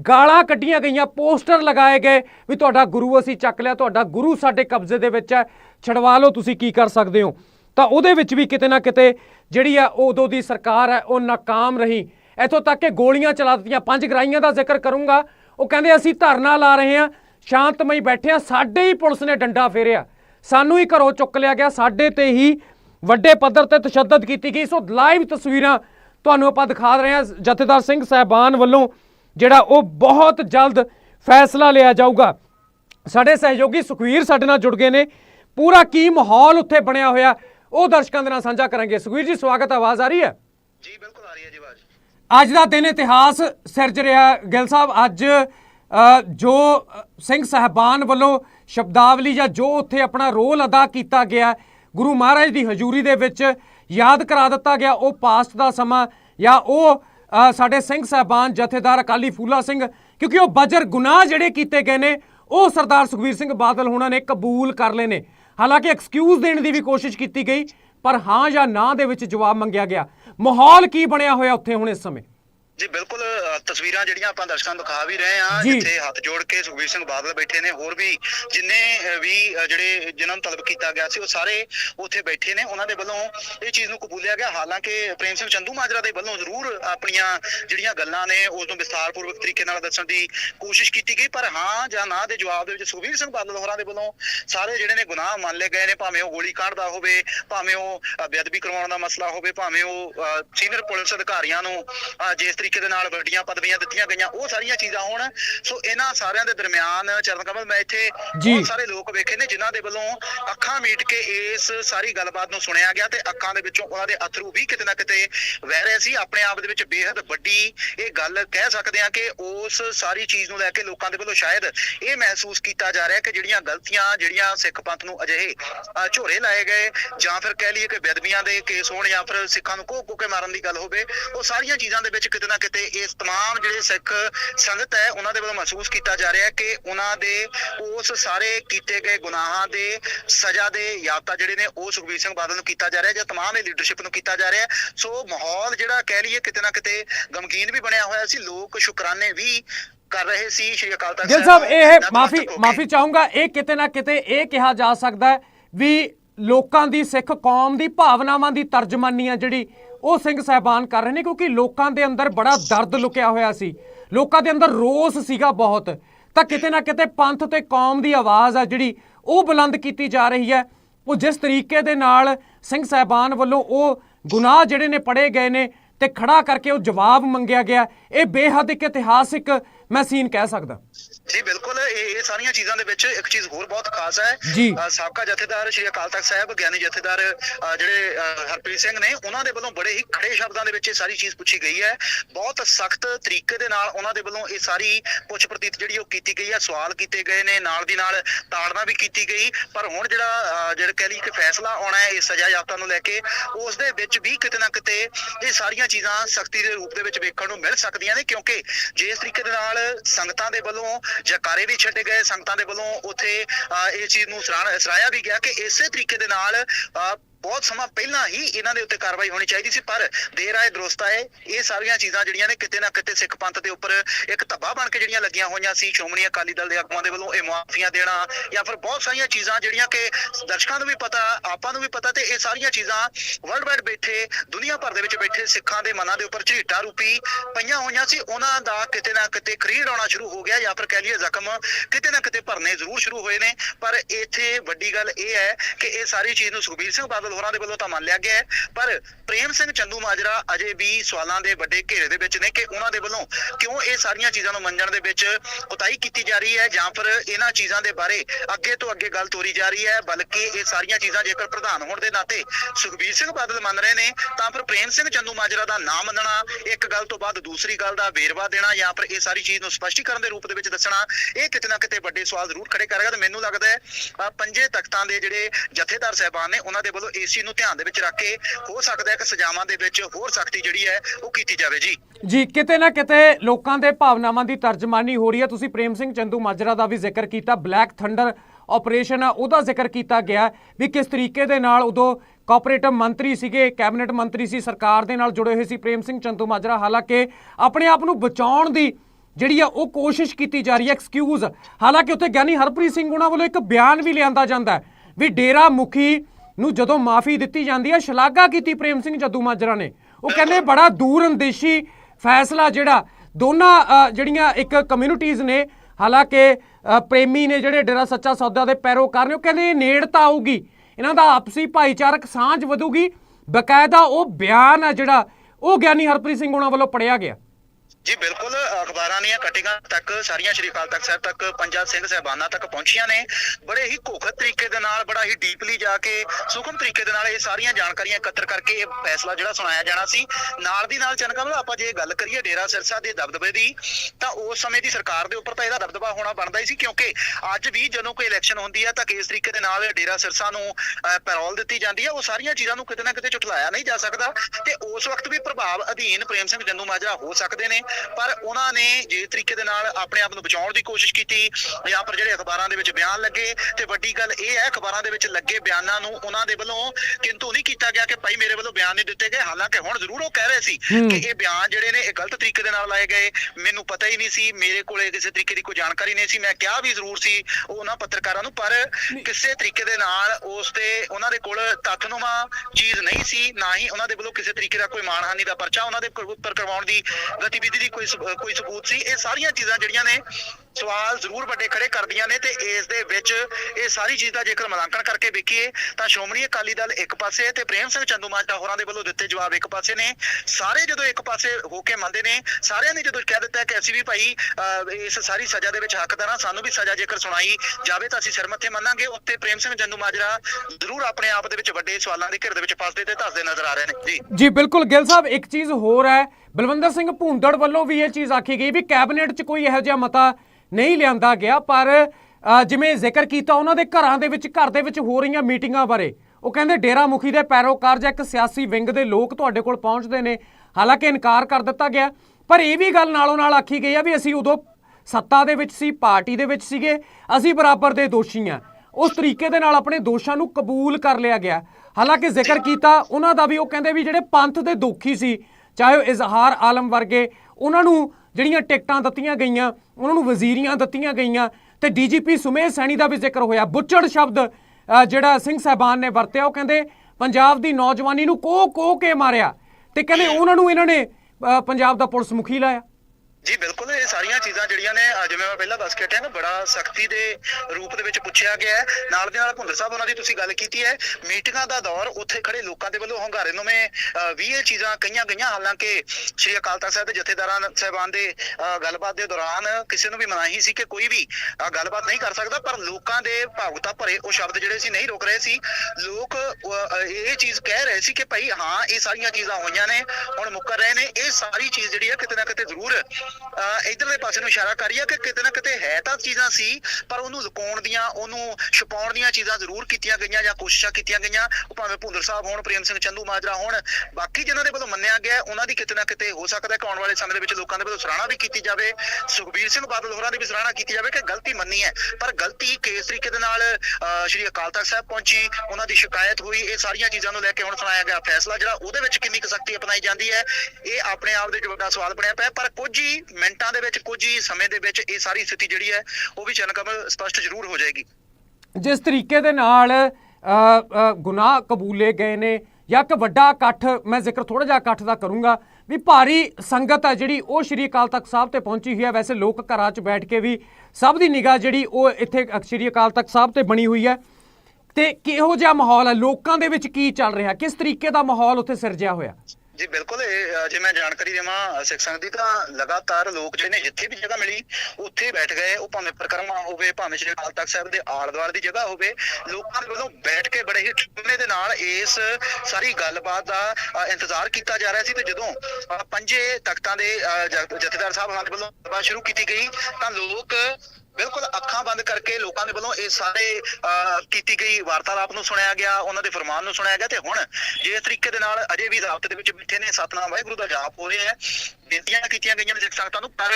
ਗਾਲਾਂ ਕੱਢੀਆਂ ਗਈਆਂ, ਪੋਸਟਰ ਲਗਾਏ ਗਏ ਵੀ ਤੁਹਾਡਾ ਗੁਰੂ ਅਸੀਂ ਚੱਕ ਲਿਆ, ਤੁਹਾਡਾ ਗੁਰੂ ਸਾਡੇ ਕਬਜ਼ੇ ਦੇ ਵਿੱਚ ਹੈ, ਛਡਵਾ ਲਓ ਤੁਸੀਂ ਕੀ ਕਰ ਸਕਦੇ ਹੋ। ਤਾਂ ਉਹਦੇ ਵਿੱਚ ਵੀ ਕਿਤੇ ਨਾ ਕਿਤੇ ਜਿਹੜੀ ਆ ਉਦੋਂ ਦੀ ਸਰਕਾਰ ਹੈ, ਉਹ ਨਾਕਾਮ ਰਹੀ। ਇੱਥੋਂ ਤੱਕ ਕਿ ਗੋਲੀਆਂ ਚਲਾ ਦਿੱਤੀਆਂ। ਪੰਜ ਗਰਾਈਆਂ ਦਾ ਜ਼ਿਕਰ ਕਰੂੰਗਾ। ਉਹ ਕਹਿੰਦੇ, ਅਸੀਂ ਧਰਨਾ ਲਾ ਰਹੇ ਹਾਂ। ਸ਼ਾਂਤਮਈ ਬੈਠੇ ਹਾਂ। ਸਾਡੇ ਹੀ ਪੁਲਿਸ ਨੇ ਡੰਡਾ ਫੇਰਿਆ। ਸਾਨੂੰ ਹੀ ਘਰੋਂ ਚੁੱਕ ਲਿਆ ਗਿਆ। ਸਾਡੇ ਤੇ ਹੀ ਵੱਡੇ ਪੱਧਰ ਤੇ ਤਸ਼ੱਦਦ ਕੀਤੀ ਗਈ। ਸੋ ਲਾਈਵ ਤਸਵੀਰਾਂ ਤੁਹਾਨੂੰ ਆਪਾਂ ਦਿਖਾ ਰਹੇ ਹਾਂ। ਜਥੇਦਾਰ ਸਿੰਘ ਸਾਹਿਬਾਨ ਵੱਲੋਂ ਜਿਹੜਾ ਉਹ ਬਹੁਤ ਜਲਦ ਫੈਸਲਾ ਲਿਆ ਜਾਊਗਾ। ਸਾਡੇ ਸਹਿਯੋਗੀ ਸੁਖਵੀਰ ਸਾਡੇ ਨਾਲ ਜੁੜ ਗਏ ਨੇ। ਪੂਰਾ ਕੀ ਮਾਹੌਲ ਉੱਥੇ ਬਣਿਆ ਹੋਇਆ, ਉਹ ਦਰਸ਼ਕਾਂ ਦੇ ਨਾਲ ਸਾਂਝਾ ਕਰਾਂਗੇ। ਸੁਖਵੀਰ ਜੀ, ਸਵਾਗਤ ਆਵਾਜ਼ ਆ ਰਹੀ ਹੈ? ਜੀ, ਬਿਲਕੁਲ ਆ ਰਹੀ ਹੈ ਜੀ ਆਵਾਜ਼। ਅੱਜ ਦਾ ਦਿਨ ਇਤਿਹਾਸ ਸਿਰਜ ਰਿਹਾ ਗਿੱਲ ਸਾਹਿਬ, ਅੱਜ ਜੋ ਸਿੰਘ ਸਾਹਿਬਾਨ ਵੱਲੋਂ ਸ਼ਬਦਾਵਲੀ ਜਾਂ ਜੋ ਉੱਥੇ ਆਪਣਾ ਰੋਲ ਅਦਾ ਕੀਤਾ ਗਿਆ ਗੁਰੂ ਮਹਾਰਾਜ ਦੀ ਹਜ਼ੂਰੀ ਦੇ ਵਿੱਚ ਯਾਦ ਕਰਾ ਦਿੱਤਾ ਗਿਆ, ਉਹ ਪਾਸਟ ਦਾ ਸਮਾਂ ਜਾਂ ਉਹ ਸਾਡੇ ਸਿੰਘ ਸਾਹਿਬਾਨ, ਜਥੇਦਾਰ ਅਕਾਲੀ ਫੂਲਾ ਸਿੰਘ, ਕਿਉਂਕਿ ਉਹ ਬਜਰ ਗੁਨਾਹ ਜਿਹੜੇ ਕੀਤੇ ਗਏ ਨੇ, ਉਹ ਸਰਦਾਰ ਸੁਖਬੀਰ ਸਿੰਘ ਬਾਦਲ ਹੋਣਾ ਨੇ ਕਬੂਲ ਕਰ ਲਏ ਨੇ। ਹਾਲਾਂਕਿ ਐਕਸਕਿਊਜ਼ ਦੇਣ ਦੀ ਵੀ ਕੋਸ਼ਿਸ਼ ਕੀਤੀ ਗਈ ਪਰ ਹਾਂ ਜਾਂ ਨਾ ਦੇ ਵਿੱਚ ਜਵਾਬ ਮੰਗਿਆ ਗਿਆ। ਮਾਹੌਲ ਕੀ ਬਣਿਆ ਹੋਇਆ ਉੱਥੇ ਹੁਣ ਇਸ ਸਮੇਂ? ਜੀ ਬਿਲਕੁਲ ਤਸਵੀਰਾਂ ਜਿਹੜੀਆਂ ਆਪਾਂ ਦਰਸ਼ਕਾਂ ਨੂੰ ਦਿਖਾ ਵੀ ਰਹੇ ਹਾਂ ਜੀ। ਜਿੱਥੇ ਹੱਥ ਜੋੜ ਕੇ ਸੁਖਬੀਰ ਸਿੰਘ ਬਾਦਲ ਬੈਠੇ ਨੇ ਹੋਰ ਵੀ ਜਿੰਨੇ ਵੀ ਜਿਹੜੇ ਜਿਨ੍ਹਾਂ ਨੂੰ ਤਲਬ ਕੀਤਾ ਗਿਆ ਸੀ ਉਹ ਸਾਰੇ ਉੱਥੇ ਬੈਠੇ ਨੇ। ਉਹਨਾਂ ਦੇ ਵੱਲੋਂ ਇਹ ਚੀਜ਼ ਨੂੰ ਕਬੂਲਿਆ ਗਿਆ। ਹਾਲਾਂਕਿ ਪ੍ਰੇਮ ਸਿੰਘ ਚੰਦੂ ਮਾਜਰਾ ਦੇ ਵੱਲੋਂ ਜ਼ਰੂਰ ਆਪਣੀਆਂ ਜਿਹੜੀਆਂ ਗੱਲਾਂ ਨੇ ਉਸ ਨੂੰ ਵਿਸਥਾਰਪੂਰਵਕ ਤਰੀਕੇ ਨਾਲ ਦੱਸਣ ਦੀ ਕੋਸ਼ਿਸ਼ ਕੀਤੀ ਗਈ। ਪਰ ਹਾਂ ਜਾਂ ਨਾ ਦੇ ਜਵਾਬ ਦੇ ਵਿੱਚ ਸੁਖਬੀਰ ਸਿੰਘ ਬਾਦਲ ਹੋਰਾਂ ਦੇ ਵੱਲੋਂ ਸਾਰੇ ਜਿਹੜੇ ਨੇ ਗੁਨਾਹ ਮੰਨ ਲਏ ਗਏ ਨੇ। ਭਾਵੇਂ ਉਹ ਗੋਲੀ ਕਾਂਡ ਦਾ ਹੋਵੇ ਭਾਵੇਂ ਉਹ ਬੇਅਦਬੀ ਕਰਵਾਉਣ ਦਾ ਮਸਲਾ ਹੋਵੇ ਭਾਵੇਂ ਉਹ ਸੀਨੀਅਰ ਪੁਲਿਸ ਅਧਿਕਾਰੀਆਂ ਨੂੰ ਜਿਸ ਤਰੀਕੇ ਦੇ ਨਾਲ ਵੱਡੀਆਂ ਪਦਵੀਆਂ ਦਿੱਤੀਆਂ ਗਈਆਂ ਉਹ ਸਾਰੀਆਂ ਚੀਜ਼ਾਂ ਹੋਣ ਸੋ ਇਹਨਾਂ ਸਾਰਿਆਂ ਦੇ ਦਰਮਿਆਨ ਚਰਨ ਕਮਲ ਮੈਂ ਇੱਥੇ। ਬਹੁਤ ਸਾਰੇ ਲੋਕ ਵੇਖੇ ਨੇ ਜਿਨ੍ਹਾਂ ਦੇ ਵੱਲੋਂ ਅੱਖਾਂ ਮੀਟ ਕੇ ਇਸ ਸਾਰੀ ਗੱਲਬਾਤ ਨੂੰ ਸੁਣਿਆ ਗਿਆ ਤੇ ਅੱਖਾਂ ਦੇ ਵਿੱਚੋਂ ਉਹਨਾਂ ਦੇ ਅਥਰੂ ਵੀ ਕਿਤੇ ਨਾ ਕਿਤੇ ਵਹਿ ਰਹੇ ਸੀ ਆਪਣੇ ਆਪ ਦੇ ਵਿੱਚ ਬੇहद ਵੱਡੀ ਇਹ ਗੱਲ ਕਹਿ ਸਕਦੇ ਹਾਂ ਕਿ ਉਸ ਸਾਰੀ ਚੀਜ਼ ਨੂੰ ਲੈ ਕੇ ਲੋਕਾਂ ਦੇ ਵੱਲੋਂ ਸ਼ਾਇਦ ਇਹ ਮਹਿਸੂਸ ਕੀਤਾ ਜਾ ਰਿਹਾ ਕਿ ਜਿਹੜੀਆਂ ਗਲਤੀਆਂ ਜਿਹੜੀਆਂ ਸਿੱਖ ਪੰਥ ਨੂੰ ਅਜਿਹੇ ਝੋਰੇ ਲਾਏ ਗਏ ਜਾਂ ਫਿਰ ਕਹਿ ਲਈਏ ਕਿ ਬੇਦਬੀਆਂ ਦੇ ਕੇਸ ਹੋਣ ਜਾਂ ਫਿਰ ਸਿੱਖਾਂ ਨੂੰ ਕੋਹ ਕੇ ਮਾਰਨ ਦੀ ਗੱਲ ਹੋਵੇ ਉਹ ਸਾਰੀਆਂ ਚੀਜ਼ਾਂ ਦੇ ਵਿੱਚ ਕਿਤੇ ਨਾ ਕਿਤੇ ਇਸ तमाम ਜਿਹੜੇ ਸਿੱਖ ਸੰਗਤ ਹੈ ਉਹਨਾਂ ਦੇ ਵੱਲੋਂ ਮਹਿਸੂਸ ਕੀਤਾ ਜਾ ਰਿਹਾ ਹੈ ਕਿ ਉਹਨਾਂ ਦੇ ਉਸ ਸਾਰੇ ਕੀਤੇ ਗਏ ਗੁਨਾਹਾਂ ਦੇ ਸਜ਼ਾ ਦੇ ਯਾਤਾ ਜਿਹੜੇ ਨੇ ਉਹ ਸੁਖਬੀਰ ਸਿੰਘ ਬਾਦਲ ਨੂੰ ਕੀਤਾ ਜਾ ਰਿਹਾ ਜਾਂ तमाम ਇਹ ਲੀਡਰਸ਼ਿਪ ਨੂੰ ਕੀਤਾ ਜਾ ਰਿਹਾ ਹੈ। ਸੋ ਮਾਹੌਲ ਜਿਹੜਾ ਕਹਿ ਲਈਏ ਕਿਤੇ ਨਾ ਕਿਤੇ ਗਮਗੀਨ ਵੀ ਬਣਿਆ ਹੋਇਆ ਸੀ ਲੋਕ ਸ਼ੁਕਰਾਨੇ ਵੀ ਕਰ ਰਹੇ ਸੀ ਸ਼੍ਰੀ ਅਕਾਲ ਤਖਤ ਗਿਲ ਸਾਹਿਬ ਨੂੰ ਇਹ ਨਤਮਸਤਕ ਮਾਫੀ ਹੋ ਕੇ। ਮਾਫੀ ਚਾਹੂੰਗਾ ਇਹ ਕਿਤੇ ਨਾ ਕਿਤੇ ਇਹ ਕਿਹਾ ਜਾ ਸਕਦਾ ਹੈ ਵੀ ਲੋਕਾਂ ਦੀ ਸਿੱਖ ਕੌਮ ਦੀ ਭਾਵਨਾਵਾਂ ਦੀ ਤਰਜਮਾਨੀ ਆ ਜਿਹੜੀ ਉਹ ਸਿੰਘ ਸਾਹਿਬਾਨ ਕਰ ਰਹੇ ਨੇ ਕਿਉਂਕਿ ਲੋਕਾਂ ਦੇ ਅੰਦਰ ਬੜਾ ਦਰਦ ਲੁਕਿਆ ਹੋਇਆ ਸੀ। ਲੋਕਾਂ ਦੇ ਅੰਦਰ ਰੋਸ ਸੀਗਾ ਬਹੁਤ। ਤਾਂ ਕਿਤੇ ਨਾ ਕਿਤੇ ਪੰਥ ਤੇ ਕੌਮ ਦੀ ਆਵਾਜ਼ ਆ ਜਿਹੜੀ ਉਹ ਬੁਲੰਦ ਕੀਤੀ ਜਾ ਰਹੀ ਹੈ। ਉਹ ਜਿਸ ਤਰੀਕੇ ਦੇ ਨਾਲ ਸਿੰਘ ਸਾਹਿਬਾਨ ਵੱਲੋਂ ਉਹ ਗੁਨਾਹ ਜਿਹੜੇ ਨੇ ਪੜੇ ਗਏ ਨੇ ਤੇ ਖੜਾ ਕਰਕੇ ਉਹ ਜਵਾਬ ਮੰਗਿਆ ਗਿਆ, ਇਹ ਬੇਹੱਦ ਇੱਕ ਇਤਿਹਾਸਿਕ ਮੈਂ ਸੀਨ ਕਹਿ ਸਕਦਾ। ਜੀ, ਬਿਲਕੁਲ। ਇਹ ਇਹ ਸਾਰੀਆਂ ਚੀਜ਼ਾਂ ਦੇ ਵਿੱਚ ਇੱਕ ਚੀਜ਼ ਹੋਰ ਬਹੁਤ ਖਾਸ ਹੈ। ਸਾਬਕਾ ਜਥੇਦਾਰ ਸ਼੍ਰੀ ਅਕਾਲ ਤਖਤ ਸਾਹਿਬ ਗਿਆਨੀ ਜਥੇਦਾਰ ਜਿਹੜੇ ਹਰਪ੍ਰੀਤ ਸਿੰਘ ਨੇ ਉਹਨਾਂ ਦੇ ਵੱਲੋਂ ਬੜੇ ਹੀ ਖੜੇ ਸ਼ਬਦਾਂ ਦੇ ਵਿੱਚ ਇਹ ਸਾਰੀ ਚੀਜ਼ ਪੁੱਛੀ ਗਈ ਹੈ। ਬਹੁਤ ਸਖਤ ਤਰੀਕੇ ਦੇ ਨਾਲ ਉਹਨਾਂ ਦੇ ਵੱਲੋਂ ਇਹ ਸਾਰੀ ਪੁੱਛ ਪ੍ਰਤੀਤ ਜਿਹੜੀ ਉਹ ਕੀਤੀ ਗਈ ਹੈ ਸਵਾਲ ਕੀਤੇ ਗਏ ਨੇ ਨਾਲ ਦੀ ਨਾਲ ਤਾੜਨਾ ਵੀ ਕੀਤੀ ਗਈ। ਪਰ ਹੁਣ ਜਿਹੜਾ ਜਿਹੜਾ ਕਹਿ ਲਈ ਕਿ ਫੈਸਲਾ ਆਉਣਾ ਹੈ ਇਸ ਸਜ਼ਾ ਯਾਫਤਾ ਨੂੰ ਲੈ ਕੇ ਉਸ ਦੇ ਵਿੱਚ ਵੀ ਕਿਤੇ ਨਾ ਕਿਤੇ ਇਹ ਸਾਰੀਆਂ ਚੀਜ਼ਾਂ ਸਖਤੀ ਦੇ ਰੂਪ ਦੇ ਵਿੱਚ ਵੇਖਣ ਨੂੰ ਮਿਲ ਸਕਦੀਆਂ ਨੇ। ਕਿਉਂਕਿ ਜੇ ਇਸ ਤਰੀਕੇ ਦੇ ਨਾਲ ਸੰਗਤਾਂ ਦੇ ਵੱਲੋਂ ਜਕਾਰੇ ਵੀ ਛੱਡੇ ਗਏ ਸੰਗਤਾਂ ਦੇ ਵੱਲੋਂ ਉੱਥੇ ਅ, ਇਹ ਚੀਜ਼ ਨੂੰ ਸਰਾਹਣਾ- ਸਰਾਹਿਆ ਵੀ ਗਿਆ ਕਿ ਇਸੇ ਤਰੀਕੇ ਦੇ ਨਾਲ ਅ, ਬਹੁਤ ਸਮਾਂ ਪਹਿਲਾਂ ਹੀ ਇਹਨਾਂ ਦੇ ਉੱਤੇ ਕਾਰਵਾਈ ਹੋਣੀ ਚਾਹੀਦੀ ਸੀ, ਪਰ ਦੇਰ ਆਏ, ਦਰੁਸਤ ਆਏ, ਇਹ ਸਾਰੀਆਂ ਚੀਜ਼ਾਂ ਜਿਹੜੀਆਂ ਨੇ ਕਿਤੇ ਨਾ ਕਿਤੇ ਸਿੱਖ ਪੰਥ ਦੇ ਉੱਪਰ ਇੱਕ ਧੱਬਾ ਬਣ ਕੇ ਜਿਹੜੀਆਂ ਲੱਗੀਆਂ ਹੋਈਆਂ ਸੀ, ਸ਼੍ਰੋਮਣੀ ਅਕਾਲੀ ਦਲ ਦੇ ਆਗੂਆਂ ਦੇ ਵੱਲੋਂ ਇਹ ਮੁਆਫੀਆਂ ਦੇਣਾ ਜਾਂ ਫਿਰ ਬਹੁਤ ਸਾਰੀਆਂ ਚੀਜ਼ਾਂ ਜਿਹੜੀਆਂ ਕਿ ਦਰਸ਼ਕਾਂ ਨੂੰ ਵੀ ਪਤਾ, ਆਪਾਂ ਨੂੰ ਵੀ ਪਤਾ ਤੇ ਇਹ ਸਾਰੀਆਂ ਚੀਜ਼ਾਂ ਵਰਲਡ ਵਾਈਡ ਬੈਠੇ, ਦੁਨੀਆ ਭਰ ਦੇ ਵਿੱਚ ਬੈਠੇ ਸਿੱਖਾਂ ਦੇ ਮਨਾਂ ਦੇ ਉੱਪਰ ਝਰੀਟਾ ਰੂਪੀ ਪਈਆਂ ਹੋਈਆਂ ਸੀ, ਉਹਨਾਂ ਦਾ ਕਿਤੇ ਨਾ ਕਿਤੇ ਖਰੀੜ ਆਉਣਾ ਸ਼ੁਰੂ ਹੋ ਗਿਆ ਜਾਂ ਫਿਰ ਕਹਿ ਲਈਏ ਜ਼ਖਮ ਕਿਤੇ ਨਾ ਕਿਤੇ ਭਰਨੇ ਜ਼ਰੂਰ ਸ਼ੁਰੂ ਹੋਏ ਨੇ, ਪਰ ਇੱਥੇ ਵੱਡੀ ਗੱਲ ਇਹ ਹੈ ਕਿ ਇਹ ਸਾਰੀ ਚੀਜ਼ ਨੂੰ ਸੁਖਬੀਰ ਸਿੰਘ ਬਾਦਲ ਬਾਦਲ ਹੋਰਾਂ ਦੇ ਵੱਲੋਂ ਤਾਂ ਮੰਨ ਲਿਆ ਗਿਆ ਹੈ। ਪਰ ਪ੍ਰੇਮ ਸਿੰਘ ਚੰਦੂ ਮਾਜਰਾ ਅਜੇ ਵੀ ਸਵਾਲਾਂ ਦੇ ਵੱਡੇ ਘੇਰੇ ਦੇ ਵਿੱਚ ਨੇ ਕਿ ਉਹਨਾਂ ਦੇ ਵੱਲੋਂ ਕਿਉਂ ਇਹ ਸਾਰੀਆਂ ਚੀਜ਼ਾਂ ਨੂੰ ਮੰਨਣ ਦੇ ਵਿੱਚ ਉਤਾਈ ਕੀਤੀ ਜਾ ਰਹੀ ਹੈ ਜਾਂ ਫਿਰ ਇਹਨਾਂ ਚੀਜ਼ਾਂ ਦੇ ਬਾਰੇ ਅੱਗੇ ਤੋਂ ਅੱਗੇ ਗੱਲ ਤੋਰੀ ਜਾ ਰਹੀ ਹੈ, ਬਲਕਿ ਇਹ ਸਾਰੀਆਂ ਚੀਜ਼ਾਂ ਜੇਕਰ ਪ੍ਰਧਾਨ ਹੋਣ ਦੇ ਨਾਤੇ ਸੁਖਬੀਰ ਸਿੰਘ ਬਾਦਲ ਮੰਨ ਰਹੇ ਨੇ, ਤਾਂ ਫਿਰ ਪ੍ਰੇਮ ਸਿੰਘ ਚੰਦੂ ਮਾਜਰਾ ਦਾ ਨਾਮ ਮੰਨਣਾ, ਇੱਕ ਗੱਲ ਤੋਂ ਬਾਅਦ ਦੂਸਰੀ ਗੱਲ ਦਾ ਵੇਰਵਾ ਦੇਣਾ ਜਾਂ ਫਿਰ ਇਹ ਸਾਰੀ ਚੀਜ਼ ਨੂੰ ਸਪਸ਼ਟੀਕਰਨ ਦੇ ਰੂਪ ਦੇ ਵਿੱਚ ਦੱਸਣਾ, ਇਹ ਕਿਤੇ ਨਾ ਕਿਤੇ ਵੱਡੇ ਸਵਾਲ ਜ਼ਰੂਰ ਖੜੇ ਕਰੇਗਾ ਤੇ ਮੈਨੂੰ ਲੱਗਦਾ ਹੈ ਪੰਜੇ ਤਖਤਾਂ ਦੇ ਜਿਹੜੇ ਜਥੇਦਾਰ ਸਹਿਬਾਨ ਨੇ, ਉਹਨਾਂ ਦੇ ਵੱਲੋਂ ਇਸ ਚੀਜ਼ ਨੂੰ ਧਿਆਨ ਦੇ ਵਿੱਚ ਰੱਖ ਕੇ ਹੋ ਸਕਦਾ ਹੈ ਕਿ ਸਜ਼ਾਵਾਂ ਦੇ ਵਿੱਚ ਹੋਰ ਸਖਤੀ ਜਿਹੜੀ ਹੈ ਉਹ ਕੀਤੀ ਜਾਵੇ ਜੀ। ਜੀ, ਕਿਤੇ ਨਾ ਕਿਤੇ ਲੋਕਾਂ ਦੇ ਭਾਵਨਾਵਾਂ ਦੀ ਤਰਜਮਾਨੀ ਹੋ ਰਹੀ ਹੈ। ਤੁਸੀਂ ਪ੍ਰੇਮ ਸਿੰਘ ਚੰਦੂ ਮਾਜਰਾ ਦਾ ਵੀ ਜ਼ਿਕਰ ਕੀਤਾ ਬਲੈਕ ਥੰਡਰ ਆਪਰੇਸ਼ਨ ਆ, ਉਹਦਾ ਜ਼ਿਕਰ ਕੀਤਾ ਗਿਆ ਵੀ ਕਿਸ ਤਰੀਕੇ ਦੇ ਨਾਲ ਉਦੋਂ ਕੋਆਪਰੇਟਿਵ ਮੰਤਰੀ ਸੀਗੇ ਕੈਬਨਿਟ ਮੰਤਰੀ ਸੀ, ਸਰਕਾਰ ਦੇ ਨਾਲ ਜੁੜੇ ਹੋਏ ਸੀ ਪ੍ਰੇਮ ਸਿੰਘ ਚੰਦੂ ਮਾਜਰਾ। ਹਾਲਾਂਕਿ ਆਪਣੇ ਆਪ ਨੂੰ ਬਚਾਉਣ ਦੀ ਜਿਹੜੀ ਆ, ਉਹ ਕੋਸ਼ਿਸ਼ ਕੀਤੀ ਜਾ ਰਹੀ ਹੈ। ਐਕਸਕਿਊਜ਼ ਹਾਲਾਂਕਿ ਉੱਥੇ ਗਿਆਨੀ ਹਰਪ੍ਰੀਤ ਸਿੰਘ ਉਹਨਾਂ ਵੱਲੋਂ ਇੱਕ ਬਿਆਨ ਵੀ ਲਿਆਂਦਾ ਜਾਂਦਾ ਵੀ ਡੇਰਾ ਮੁਖੀ ਨੂੰ ਜਦੋਂ ਮਾਫੀ ਦਿੱਤੀ ਜਾਂਦੀ ਹੈ, ਸ਼ਲਾਘਾ ਕੀਤੀ ਪ੍ਰੇਮ ਸਿੰਘ ਜੱਦੂ ਮਾਜਰਾ ਨੇ। ਉਹ ਕਹਿੰਦੇ ਬੜਾ ਦੂਰ ਅੰਦੇਸ਼ੀ ਫੈਸਲਾ ਜਿਹੜਾ, ਦੋਨਾਂ ਜਿਹੜੀਆਂ ਇੱਕ ਕਮਿਊਨਿਟੀਆਂ ਨੇ, ਹਾਲਾਂਕਿ ਪ੍ਰੇਮੀ ਨੇ ਜਿਹੜੇ ਡੇਰਾ ਸੱਚਾ ਸੌਦਾ ਦੇ ਪੈਰੋਕਾਰ ਨੇ, ਉਹ ਕਹਿੰਦੇ ਇਹ ਨੇੜਤਾ ਆਊਗੀ। ਇਹਨਾਂ ਦਾ ਆਪਸੀ ਭਾਈਚਾਰਕ ਸਾਂਝ ਵਧੂਗੀ, ਬਕਾਇਦਾ ਉਹ ਬਿਆਨ ਆ ਜਿਹੜਾ, ਉਹ ਗਿਆਨੀ ਹਰਪ੍ਰੀਤ ਸਿੰਘ ਉਹਨਾਂ ਵੱਲੋਂ ਪੜਿਆ ਗਿਆ। ਜੀ ਬਿਲਕੁਲ ਅਖਬਾਰਾਂ ਦੀਆਂ ਕਟਿੰਗਾਂ ਤੱਕ ਸਾਰੀਆਂ ਸ਼੍ਰੀ ਅਕਾਲ ਤਖਤ ਸਾਹਿਬ ਤੱਕ ਪੰਜਾਬ ਸਿੰਘ ਸਹਿਬਾਨਾਂ ਤੱਕ ਪਹੁੰਚੀਆਂ ਨੇ। ਬੜੇ ਹੀ ਘੋਖਤ ਤਰੀਕੇ ਦੇ ਨਾਲ ਬੜਾ ਹੀ ਡੀਪਲੀ ਜਾ ਕੇ ਸੁਖਮ ਤਰੀਕੇ ਦੇ ਨਾਲ ਇਹ ਸਾਰੀਆਂ ਜਾਣਕਾਰੀਆਂ ਇਕੱਤਰ ਕਰਕੇ ਇਹ ਫੈਸਲਾ ਜਿਹੜਾ ਸੁਣਾਇਆ ਜਾਣਾ ਸੀ। ਨਾਲ ਦੀ ਨਾਲ ਚਨਕਮਲ ਆਪਾਂ ਜੇ ਗੱਲ ਕਰੀਏ ਡੇਰਾ ਸਿਰਸਾ ਦੇ ਦਬਦਬੇ ਦੀ ਤਾਂ ਉਸ ਸਮੇਂ ਦੀ ਸਰਕਾਰ ਦੇ ਉੱਪਰ ਤਾਂ ਇਹਦਾ ਦਬਦਬਾ ਹੋਣਾ ਬਣਦਾ ਹੀ ਸੀ ਕਿਉਂਕਿ ਅੱਜ ਵੀ ਜਦੋਂ ਕੋਈ ਇਲੈਕਸ਼ਨ ਹੁੰਦੀ ਹੈ ਤਾਂ ਕਿਸ ਤਰੀਕੇ ਦੇ ਨਾਲ ਡੇਰਾ ਸਿਰਸਾ ਨੂੰ ਅਹ, ਪੈਰੋਲ ਦਿੱਤੀ ਜਾਂਦੀ ਹੈ ਉਹ ਸਾਰੀਆਂ ਚੀਜ਼ਾਂ ਨੂੰ ਕਿਤੇ ਨਾ ਕਿਤੇ ਝੁਠਲਾਇਆ ਨਹੀਂ ਜਾ ਸਕਦਾ। ਤੇ ਉਸ ਵਕਤ ਵੀ ਪ੍ਰਭਾਵ ਅਧੀਨ ਪ੍ਰੇਮ ਸਿੰਘ ਜੰਦੂ ਮਾਜਰਾ ਹੋ ਸਕਦੇ ਨੇ। ਪਰ ਉਹਨਾਂ ਨੇ ਜਿਸ ਤਰੀਕੇ ਦੇ ਨਾਲ ਆਪਣੇ ਆਪ ਨੂੰ ਬਚਾਉਣ ਦੀ ਕੋਸ਼ਿਸ਼ ਕੀਤੀ ਜਾਂ ਫਿਰ ਜਿਹੜੇ ਅਖਬਾਰਾਂ ਦੇ ਵਿੱਚ ਬਿਆਨ ਲੱਗੇ ਤੇ ਵੱਡੀ ਗੱਲ ਇਹ ਹੈ ਅਖਬਾਰਾਂ ਦੇ ਵਿੱਚ ਲੱਗੇ ਬਿਆਨਾਂ ਨੂੰ ਉਹਨਾਂ ਦੇ ਵੱਲੋਂ ਕਿੰਤੂ ਨਹੀਂ ਕੀਤਾ ਗਿਆ ਕਿ ਭਾਈ ਮੇਰੇ ਵੱਲੋਂ ਬਿਆਨ ਨਹੀਂ ਦਿੱਤੇ ਗਏ ਹਾਲਾਂਕਿ ਹੁਣ ਜ਼ਰੂਰ ਉਹ ਕਹਿ ਰਹੇ ਸੀ ਕਿ ਇਹ ਬਿਆਨ ਜਿਹੜੇ ਨੇ ਇਹ ਗਲਤ ਤਰੀਕੇ ਦੇ ਨਾਲ ਲਾਏ ਗਏ ਮੈਨੂੰ ਪਤਾ ਹੀ ਨਹੀਂ ਸੀ ਮੇਰੇ ਕੋਲੇ ਕਿਸੇ ਤਰੀਕੇ ਦੀ ਕੋਈ ਜਾਣਕਾਰੀ ਨਹੀਂ ਸੀ ਮੈਂ ਕਿਹਾ ਵੀ ਜ਼ਰੂਰ ਸੀ ਉਹ ਉਹਨਾਂ ਪੱਤਰਕਾਰਾਂ ਨੂੰ ਪਰ ਕਿਸੇ ਤਰੀਕੇ ਦੇ ਨਾਲ ਉਸ ਤੇ ਉਹਨਾਂ ਦੇ ਕੋਲ ਤੱਥਨੁਮਾ ਚੀਜ਼ ਨਹੀਂ ਸੀ ਨਾ ਹੀ ਉਹਨਾਂ ਦੇ ਵੱਲੋਂ ਕਿਸੇ ਤਰੀਕੇ ਦਾ ਕੋਈ ਮਾਨਹਾਨੀ ਦਾ ਪਰਚਾ ਉਹਨਾਂ ਦੇ ਉੱਪਰ ਕਰਵਾਉਣ ਦੀ ਗਤੀਵਿਧੀ ਦੀ ਕੋਈ ਕੋਈ ਸਬੂਤ ਸੀ। ਇਹ ਸਾਰੀਆਂ ਚੀਜ਼ਾਂ ਜਿਹੜੀਆਂ ਨੇ, ਸਵਾਲ ਜ਼ਰੂਰ ਵੱਡੇ ਖੜੇ ਕਰਦੀਆਂ ਨੇ ਤੇ ਇਸ ਦੇ ਵਿੱਚ ਇਹ ਸਾਰੀ ਚੀਜ਼ ਦਾ ਜੇਕਰ ਮੁਲਾਂਕਣ ਕਰਕੇ ਵੇਖੀਏ, ਤਾਂ ਸ਼੍ਰੋਮਣੀ ਅਕਾਲੀ ਦਲ ਇੱਕ ਪਾਸੇ ਤੇ ਪ੍ਰੇਮ ਸਿੰਘ ਚੰਦੂਮਾਜਰਾ ਹੋਰਾਂ ਦੇ ਵੱਲੋਂ ਦਿੱਤੇ ਜਵਾਬ ਇੱਕ ਪਾਸੇ ਨੇ। ਸਾਰੇ ਜਦੋਂ ਇੱਕ ਪਾਸੇ ਹੋ ਕੇ ਮੰਨਦੇ ਨੇ, ਸਾਰਿਆਂ ਨੇ ਜਦੋਂ ਕਹਿ ਦਿੱਤਾ ਕਿ ਅਸੀਂ ਵੀ ਭਾਈ ਇਸ ਸਾਰੀ ਸਜ਼ਾ ਦੇ ਵਿੱਚ ਹੱਕਦਾਰ ਹਾਂ, ਸਾਨੂੰ ਵੀ ਸਜ਼ਾ ਜੇਕਰ ਸੁਣਾਈ ਜਾਵੇ ਤਾਂ ਅਸੀਂ ਸਿਰ ਮੱਥੇ ਮੰਨਾਂਗੇ। ਉੱਤੇ ਪ੍ਰੇਮ ਸਿੰਘ ਚੰਦੂਮਾਜਰਾ ਜ਼ਰੂਰ ਆਪਣੇ ਆਪ ਦੇ ਵਿੱਚ ਵੱਡੇ ਸਵਾਲਾਂ ਦੇ ਘਿਰ ਦੇ ਵਿੱਚ ਫਸਦੇ ਤੇ ਧੱਸਦੇ ਨਜ਼ਰ ਆ ਰਹੇ ਨੇ। ਜੀ। ਜੀ, ਬਿਲਕੁਲ ਗਿੱਲ ਸਾਹਿਬ, ਇੱਕ ਚੀਜ਼ ਹੋਰ ਹੈ ਬਲਵੰਦਰ ਸਿੰਘ ਭੂੰਦੜ ਵੱਲੋਂ ਵੀ ਇਹ ਚੀਜ਼ ਆਖੀ ਗਈ ਵੀ ਕੈਬਨਿਟ 'ਚ ਕੋਈ ਇਹੋ ਜਿਹਾ ਮਤਾ ਨਹੀਂ ਲਿਆਂਦਾ ਗਿਆ, ਪਰ ਜਿਵੇਂ ਜ਼ਿਕਰ ਕੀਤਾ ਉਹਨਾਂ ਦੇ ਘਰਾਂ ਦੇ ਵਿੱਚ, ਘਰ ਦੇ ਵਿੱਚ ਹੋ ਰਹੀਆਂ ਮੀਟਿੰਗਾਂ ਬਾਰੇ, ਉਹ ਕਹਿੰਦੇ ਡੇਰਾ ਮੁਖੀ ਦੇ ਪੈਰੋਕਾਰ ਜਾਂ ਇੱਕ ਸਿਆਸੀ ਵਿੰਗ ਦੇ ਲੋਕ ਤੁਹਾਡੇ ਕੋਲ ਪਹੁੰਚਦੇ ਨੇ, ਹਾਲਾਂਕਿ ਇਨਕਾਰ ਕਰ ਦਿੱਤਾ ਗਿਆ, ਪਰ ਇਹ ਵੀ ਗੱਲ ਨਾਲੋਂ ਨਾਲ ਆਖੀ ਗਈ ਆ ਵੀ ਅਸੀਂ ਉਦੋਂ ਸੱਤਾ ਦੇ ਵਿੱਚ ਸੀ, ਪਾਰਟੀ ਦੇ ਵਿੱਚ ਸੀਗੇ, ਅਸੀਂ ਬਰਾਬਰ ਦੇ ਦੋਸ਼ੀ ਆ। ਉਸ ਤਰੀਕੇ ਦੇ ਨਾਲ ਆਪਣੇ ਦੋਸ਼ਾਂ ਨੂੰ ਕਬੂਲ ਕਰ ਲਿਆ ਗਿਆ। ਹਾਲਾਂਕਿ ਜ਼ਿਕਰ ਕੀਤਾ, ਉਹਨਾਂ ਦਾ ਵੀ ਉਹ ਕਹਿੰਦੇ ਵੀ ਜਿਹੜੇ ਪੰਥ ਦੇ ਦੋਖੀ ਸੀ ਚਾਹੇ ਉਹ ਇਜ਼ਹਾਰ ਆਲਮ ਵਰਗੇ, ਉਹਨਾਂ ਨੂੰ ਜਿਹੜੀਆਂ ਟਿਕਟਾਂ ਦਿੱਤੀਆਂ ਗਈਆਂ, ਉਹਨਾਂ ਨੂੰ ਵਜ਼ੀਰੀਆਂ ਦਿੱਤੀਆਂ ਗਈਆਂ ਤੇ ਡੀਜੀਪੀ ਸੁਮੇਧ ਸੈਣੀ ਦਾ ਵੀ ਜ਼ਿਕਰ ਹੋਇਆ। ਬੁੱਚੜ ਸ਼ਬਦ ਜਿਹੜਾ ਸਿੰਘ ਸਾਹਿਬਾਨ ਨੇ ਵਰਤਿਆ, ਉਹ ਕਹਿੰਦੇ, ਪੰਜਾਬ ਦੀ ਨੌਜਵਾਨੀ ਨੂੰ ਕੋਹ ਕੋਹ ਕੇ ਮਾਰਿਆ। ਤੇ ਕਹਿੰਦੇ ਉਹਨਾਂ ਨੂੰ ਇਹਨਾਂ ਨੇ ਪੰਜਾਬ ਦਾ ਪੁਲਿਸ ਮੁਖੀ ਲਾਇਆ। ਜੀ ਬਿਲਕੁਲ ਇਹ ਸਾਰੀਆਂ ਚੀਜ਼ਾਂ ਜਿਹੜੀਆਂ ਨੇ ਅਹ ਜਿਵੇਂ ਮੈਂ ਪਹਿਲਾਂ ਦੱਸ ਕੇ ਹਟਿਆ ਨਾ ਬੜਾ ਸਖਤੀ ਦੇ ਰੂਪ ਦੇ ਵਿੱਚ ਪੁੱਛਿਆ ਗਿਆ ਹੈ। ਨਾਲ ਦੇ ਨਾਲ ਭੁੰਦਰ ਸਾਹਿਬ ਉਹਨਾਂ ਦੀ ਤੁਸੀਂ ਗੱਲ ਕੀਤੀ ਹੈ ਮੀਟਿੰਗਾਂ ਦਾ ਦੌਰ ਉੱਥੇ ਖੜੇ ਲੋਕਾਂ ਦੇ ਵੱਲੋਂ ਹੰਗਾਰੇ ਨੂੰ ਮੈਂ ਅਹ ਵੀ ਇਹ ਚੀਜ਼ਾਂ ਕਈਆਂ ਗਈਆਂ ਹਾਲਾਂਕਿ ਸ਼੍ਰੀ ਅਕਾਲ ਤਖਤ ਸਾਹਿਬ ਦੇ ਜਥੇਦਾਰਾਂ ਸਾਹਿਬਾਨ ਦੇ ਅਹ ਗੱਲਬਾਤ ਦੇ ਦੌਰਾਨ ਕਿਸੇ ਨੂੰ ਵੀ ਮਨਾਹੀ ਸੀ ਕਿ ਕੋਈ ਵੀ ਅਹ ਗੱਲਬਾਤ ਨਹੀਂ ਕਰ ਸਕਦਾ ਪਰ ਲੋਕਾਂ ਦੇ ਭਾਵੁਕਤਾ ਭਰੇ ਉਹ ਸ਼ਬਦ ਜਿਹੜੇ ਸੀ ਨਹੀਂ ਰੁਕ ਰਹੇ ਸੀ। ਲੋਕ ਅਹ, ਇਹ ਚੀਜ਼ ਕਹਿ ਰਹੇ ਸੀ ਕਿ ਭਾਈ ਹਾਂ ਇਹ ਸਾਰੀਆਂ ਚੀਜ਼ਾਂ ਹੋਈਆਂ ਨੇ ਹੁਣ ਮੁੱਕਰ ਰਹੇ ਨੇ ਇਹ ਸਾਰੀ ਚੀਜ਼ ਜਿਹੜੀ ਹੈ ਕਿਤੇ ਨਾ ਕਿਤੇ ਜ਼ਰੂਰ ਇੱਧਰਲੇ ਪਾਸੇ ਨੂੰ ਇਸ਼ਾਰਾ ਕਰ ਰਹੀ ਹੈ ਕਿ ਕਿਤੇ ਨਾ ਕਿਤੇ ਹੈ ਤਾਂ ਚੀਜ਼ਾਂ ਸੀ ਪਰ ਉਹਨੂੰ ਲੁਕਾਉਣ ਦੀਆਂ ਉਹਨੂੰ ਛੁਪਾਉਣ ਦੀਆਂ ਚੀਜ਼ਾਂ ਜ਼ਰੂਰ ਕੀਤੀਆਂ ਗਈਆਂ ਜਾਂ ਕੋਸ਼ਿਸ਼ਾਂ ਕੀਤੀਆਂ ਗਈਆਂ। ਉਹ ਭਾਵੇਂ ਭੁੰਦਰ ਸਾਹਿਬ ਹੋਣ ਪ੍ਰੇਮ ਸਿੰਘ ਚੰਦੂ ਮਾਜਰਾ ਹੋਣ ਬਾਕੀ ਜਿਨ੍ਹਾਂ ਦੇ ਵੱਲੋਂ ਮੰਨਿਆ ਗਿਆ ਉਹਨਾਂ ਦੀ ਕਿਤੇ ਨਾ ਕਿਤੇ ਹੋ ਸਕਦਾ ਹੈ ਕਿ ਆਉਣ ਵਾਲੇ ਸਮੇਂ ਦੇ ਵਿੱਚ ਲੋਕਾਂ ਦੇ ਵੱਲੋਂ ਸਰਾਹਣਾ ਵੀ ਕੀਤੀ ਜਾਵੇ। ਸੁਖਬੀਰ ਸਿੰਘ ਬਾਦਲ ਹੋਰਾਂ ਦੀ ਵੀ ਸਰਾਹਣਾ ਕੀਤੀ ਜਾਵੇ ਕਿ ਗਲਤੀ ਮੰਨੀ ਹੈ। ਪਰ ਗਲਤੀ ਕਿਸ ਤਰੀਕੇ ਦੇ ਨਾਲ ਅਹ, ਸ਼੍ਰੀ ਅਕਾਲ ਤਖਤ ਸਾਹਿਬ ਪਹੁੰਚੀ ਉਹਨਾਂ ਦੀ ਸ਼ਿਕਾਇਤ ਹੋਈ ਇਹ ਸਾਰੀਆਂ ਚੀਜ਼ਾਂ ਨੂੰ ਲੈ ਕੇ ਹੁਣ ਸੁਣਾਇਆ ਗਿਆ ਫੈਸਲਾ ਜਿਹੜਾ ਉਹਦੇ ਵਿੱਚ ਕਿੰਨੀ ਕੁ ਸਖਤੀ ਅਪਣਾਈ ਜਾਂਦੀ ਹੈ ਇਹ ਆਪਣੇ ਆਪ ਦੇ ਵਿੱਚ ਵੱਡਾ ਸਵਾਲ ਬਣਿਆ ਪਿਆ ਪਰ ਕੁਝ ਹੀ ਮਿੰਟਾਂ ਦੇ ਵਿੱਚ, ਕੁਝ ਹੀ ਸਮੇਂ ਦੇ ਵਿੱਚ ਇਹ ਸਾਰੀ ਸਥਿਤੀ ਜਿਹੜੀ ਹੈ, ਉਹ ਵੀ ਚਨਕਮਲ ਸਪਸ਼ਟ ਜ਼ਰੂਰ ਹੋ ਜਾਏਗੀ। ਜਿਸ ਤਰੀਕੇ ਦੇ ਨਾਲ ਗੁਨਾਹ ਕਬੂਲੇ ਗਏ ਨੇ, ਜਾਂ ਇੱਕ ਵੱਡਾ ਇਕੱਠ, ਮੈਂ ਜ਼ਿਕਰ ਥੋੜਾ ਜਿਹਾ ਇਕੱਠ ਦਾ ਕਰੂੰਗਾ, ਵੀ ਭਾਰੀ ਸੰਗਤ ਹੈ ਜਿਹੜੀ, ਉਹ ਸ਼੍ਰੀ ਅਕਾਲ ਤਖਤ ਸਾਹਿਬ ਤੇ ਪਹੁੰਚੀ ਹੋਈ ਹੈ। ਵੈਸੇ ਲੋਕ ਘਰਾਂ 'ਚ ਬੈਠ ਕੇ ਵੀ ਸਭ ਦੀ ਨਿਗਾਹ ਜਿਹੜੀ, ਉਹ ਇੱਥੇ ਸ਼੍ਰੀ ਅਕਾਲ ਤਖਤ ਸਾਹਿਬ ਤੇ ਬਣੀ ਹੋਈ ਹੈ। ਤੇ ਕਿਹੋ ਜਿਹਾ ਮਾਹੌਲ ਹੈ? ਲੋਕਾਂ ਦੇ ਵਿੱਚ ਕੀ ਚੱਲ ਰਿਹਾ? ਕਿਸ ਤਰੀਕੇ ਦਾ ਮਾਹੌਲ ਉੱਥੇ ਸਿਰਜਿਆ ਹੋਇਆ? ਜੀ, ਬਿਲਕੁਲ, ਇਹ ਜੇ ਮੈਂ ਜਾਣਕਾਰੀ ਦੇਵਾਂ ਸਿੱਖ ਸੰਗਤ ਦੀ, ਤਾਂ ਲਗਾਤਾਰ ਲੋਕ ਜਿਹੜੇ ਨੇ, ਜਿੱਥੇ ਵੀ ਜਗ੍ਹਾ ਮਿਲੀ, ਉੱਥੇ ਬੈਠ ਗਏ, ਉਹ ਭਾਵੇਂ ਪਰਿਕਰਮਾ ਹੋਵੇ, ਭਾਵੇਂ ਸ਼੍ਰੀ ਅਕਾਲ ਤਖਤ ਸਾਹਿਬ ਦੇ ਆਲ ਦੁਆਲ ਦੀ ਜਗ੍ਹਾ ਹੋਵੇ, ਲੋਕਾਂ ਦੇ ਵੱਲੋਂ ਬੈਠ ਕੇ ਬੜੇ ਹੀ ਠੁਮੇ ਦੇ ਨਾਲ ਇਸ ਸਾਰੀ ਗੱਲਬਾਤ ਦਾ ਇੰਤਜ਼ਾਰ ਕੀਤਾ ਜਾ ਰਿਹਾ ਸੀ ਤੇ ਜਦੋਂ ਪੰਜੇ ਤਖਤਾਂ ਦੇ ਜਥੇਦਾਰ ਸਾਹਿਬ ਉਹਨਾਂ ਵੱਲੋਂ ਗੱਲਬਾਤ ਸ਼ੁਰੂ ਕੀਤੀ ਗਈ, ਤਾਂ ਲੋਕ ਬਿਲਕੁਲ ਅੱਖਾਂ ਬੰਦ ਕਰਕੇ ਲੋਕਾਂ ਦੇ ਵੱਲੋਂ ਇਹ ਸਾਰੇ ਅਹ, ਕੀਤੀ ਗਈ ਵਾਰਤਾਲਾਪ ਨੂੰ ਸੁਣਿਆ ਗਿਆ ਉਹਨਾਂ ਦੇ ਫਰਮਾਨ ਨੂੰ ਸੁਣਿਆ ਗਿਆ ਤੇ ਹੁਣ ਜਿਸ ਤਰੀਕੇ ਦੇ ਨਾਲ ਅਜੇ ਵੀ ਰਾਬਤੇ ਦੇ ਵਿੱਚ ਬੈਠੇ ਨੇ ਸਤਨਾਮ ਵਾਹਿਗੁਰੂ ਦਾ ਜਾਪ ਹੋ ਰਿਹਾ ਹੈ। ਬੇਨਤੀਆਂ ਕੀਤੀਆਂ ਗਈਆਂ ਨੇ ਸਿੱਖ ਸੰਗਤਾਂ ਨੂੰ, ਪਰ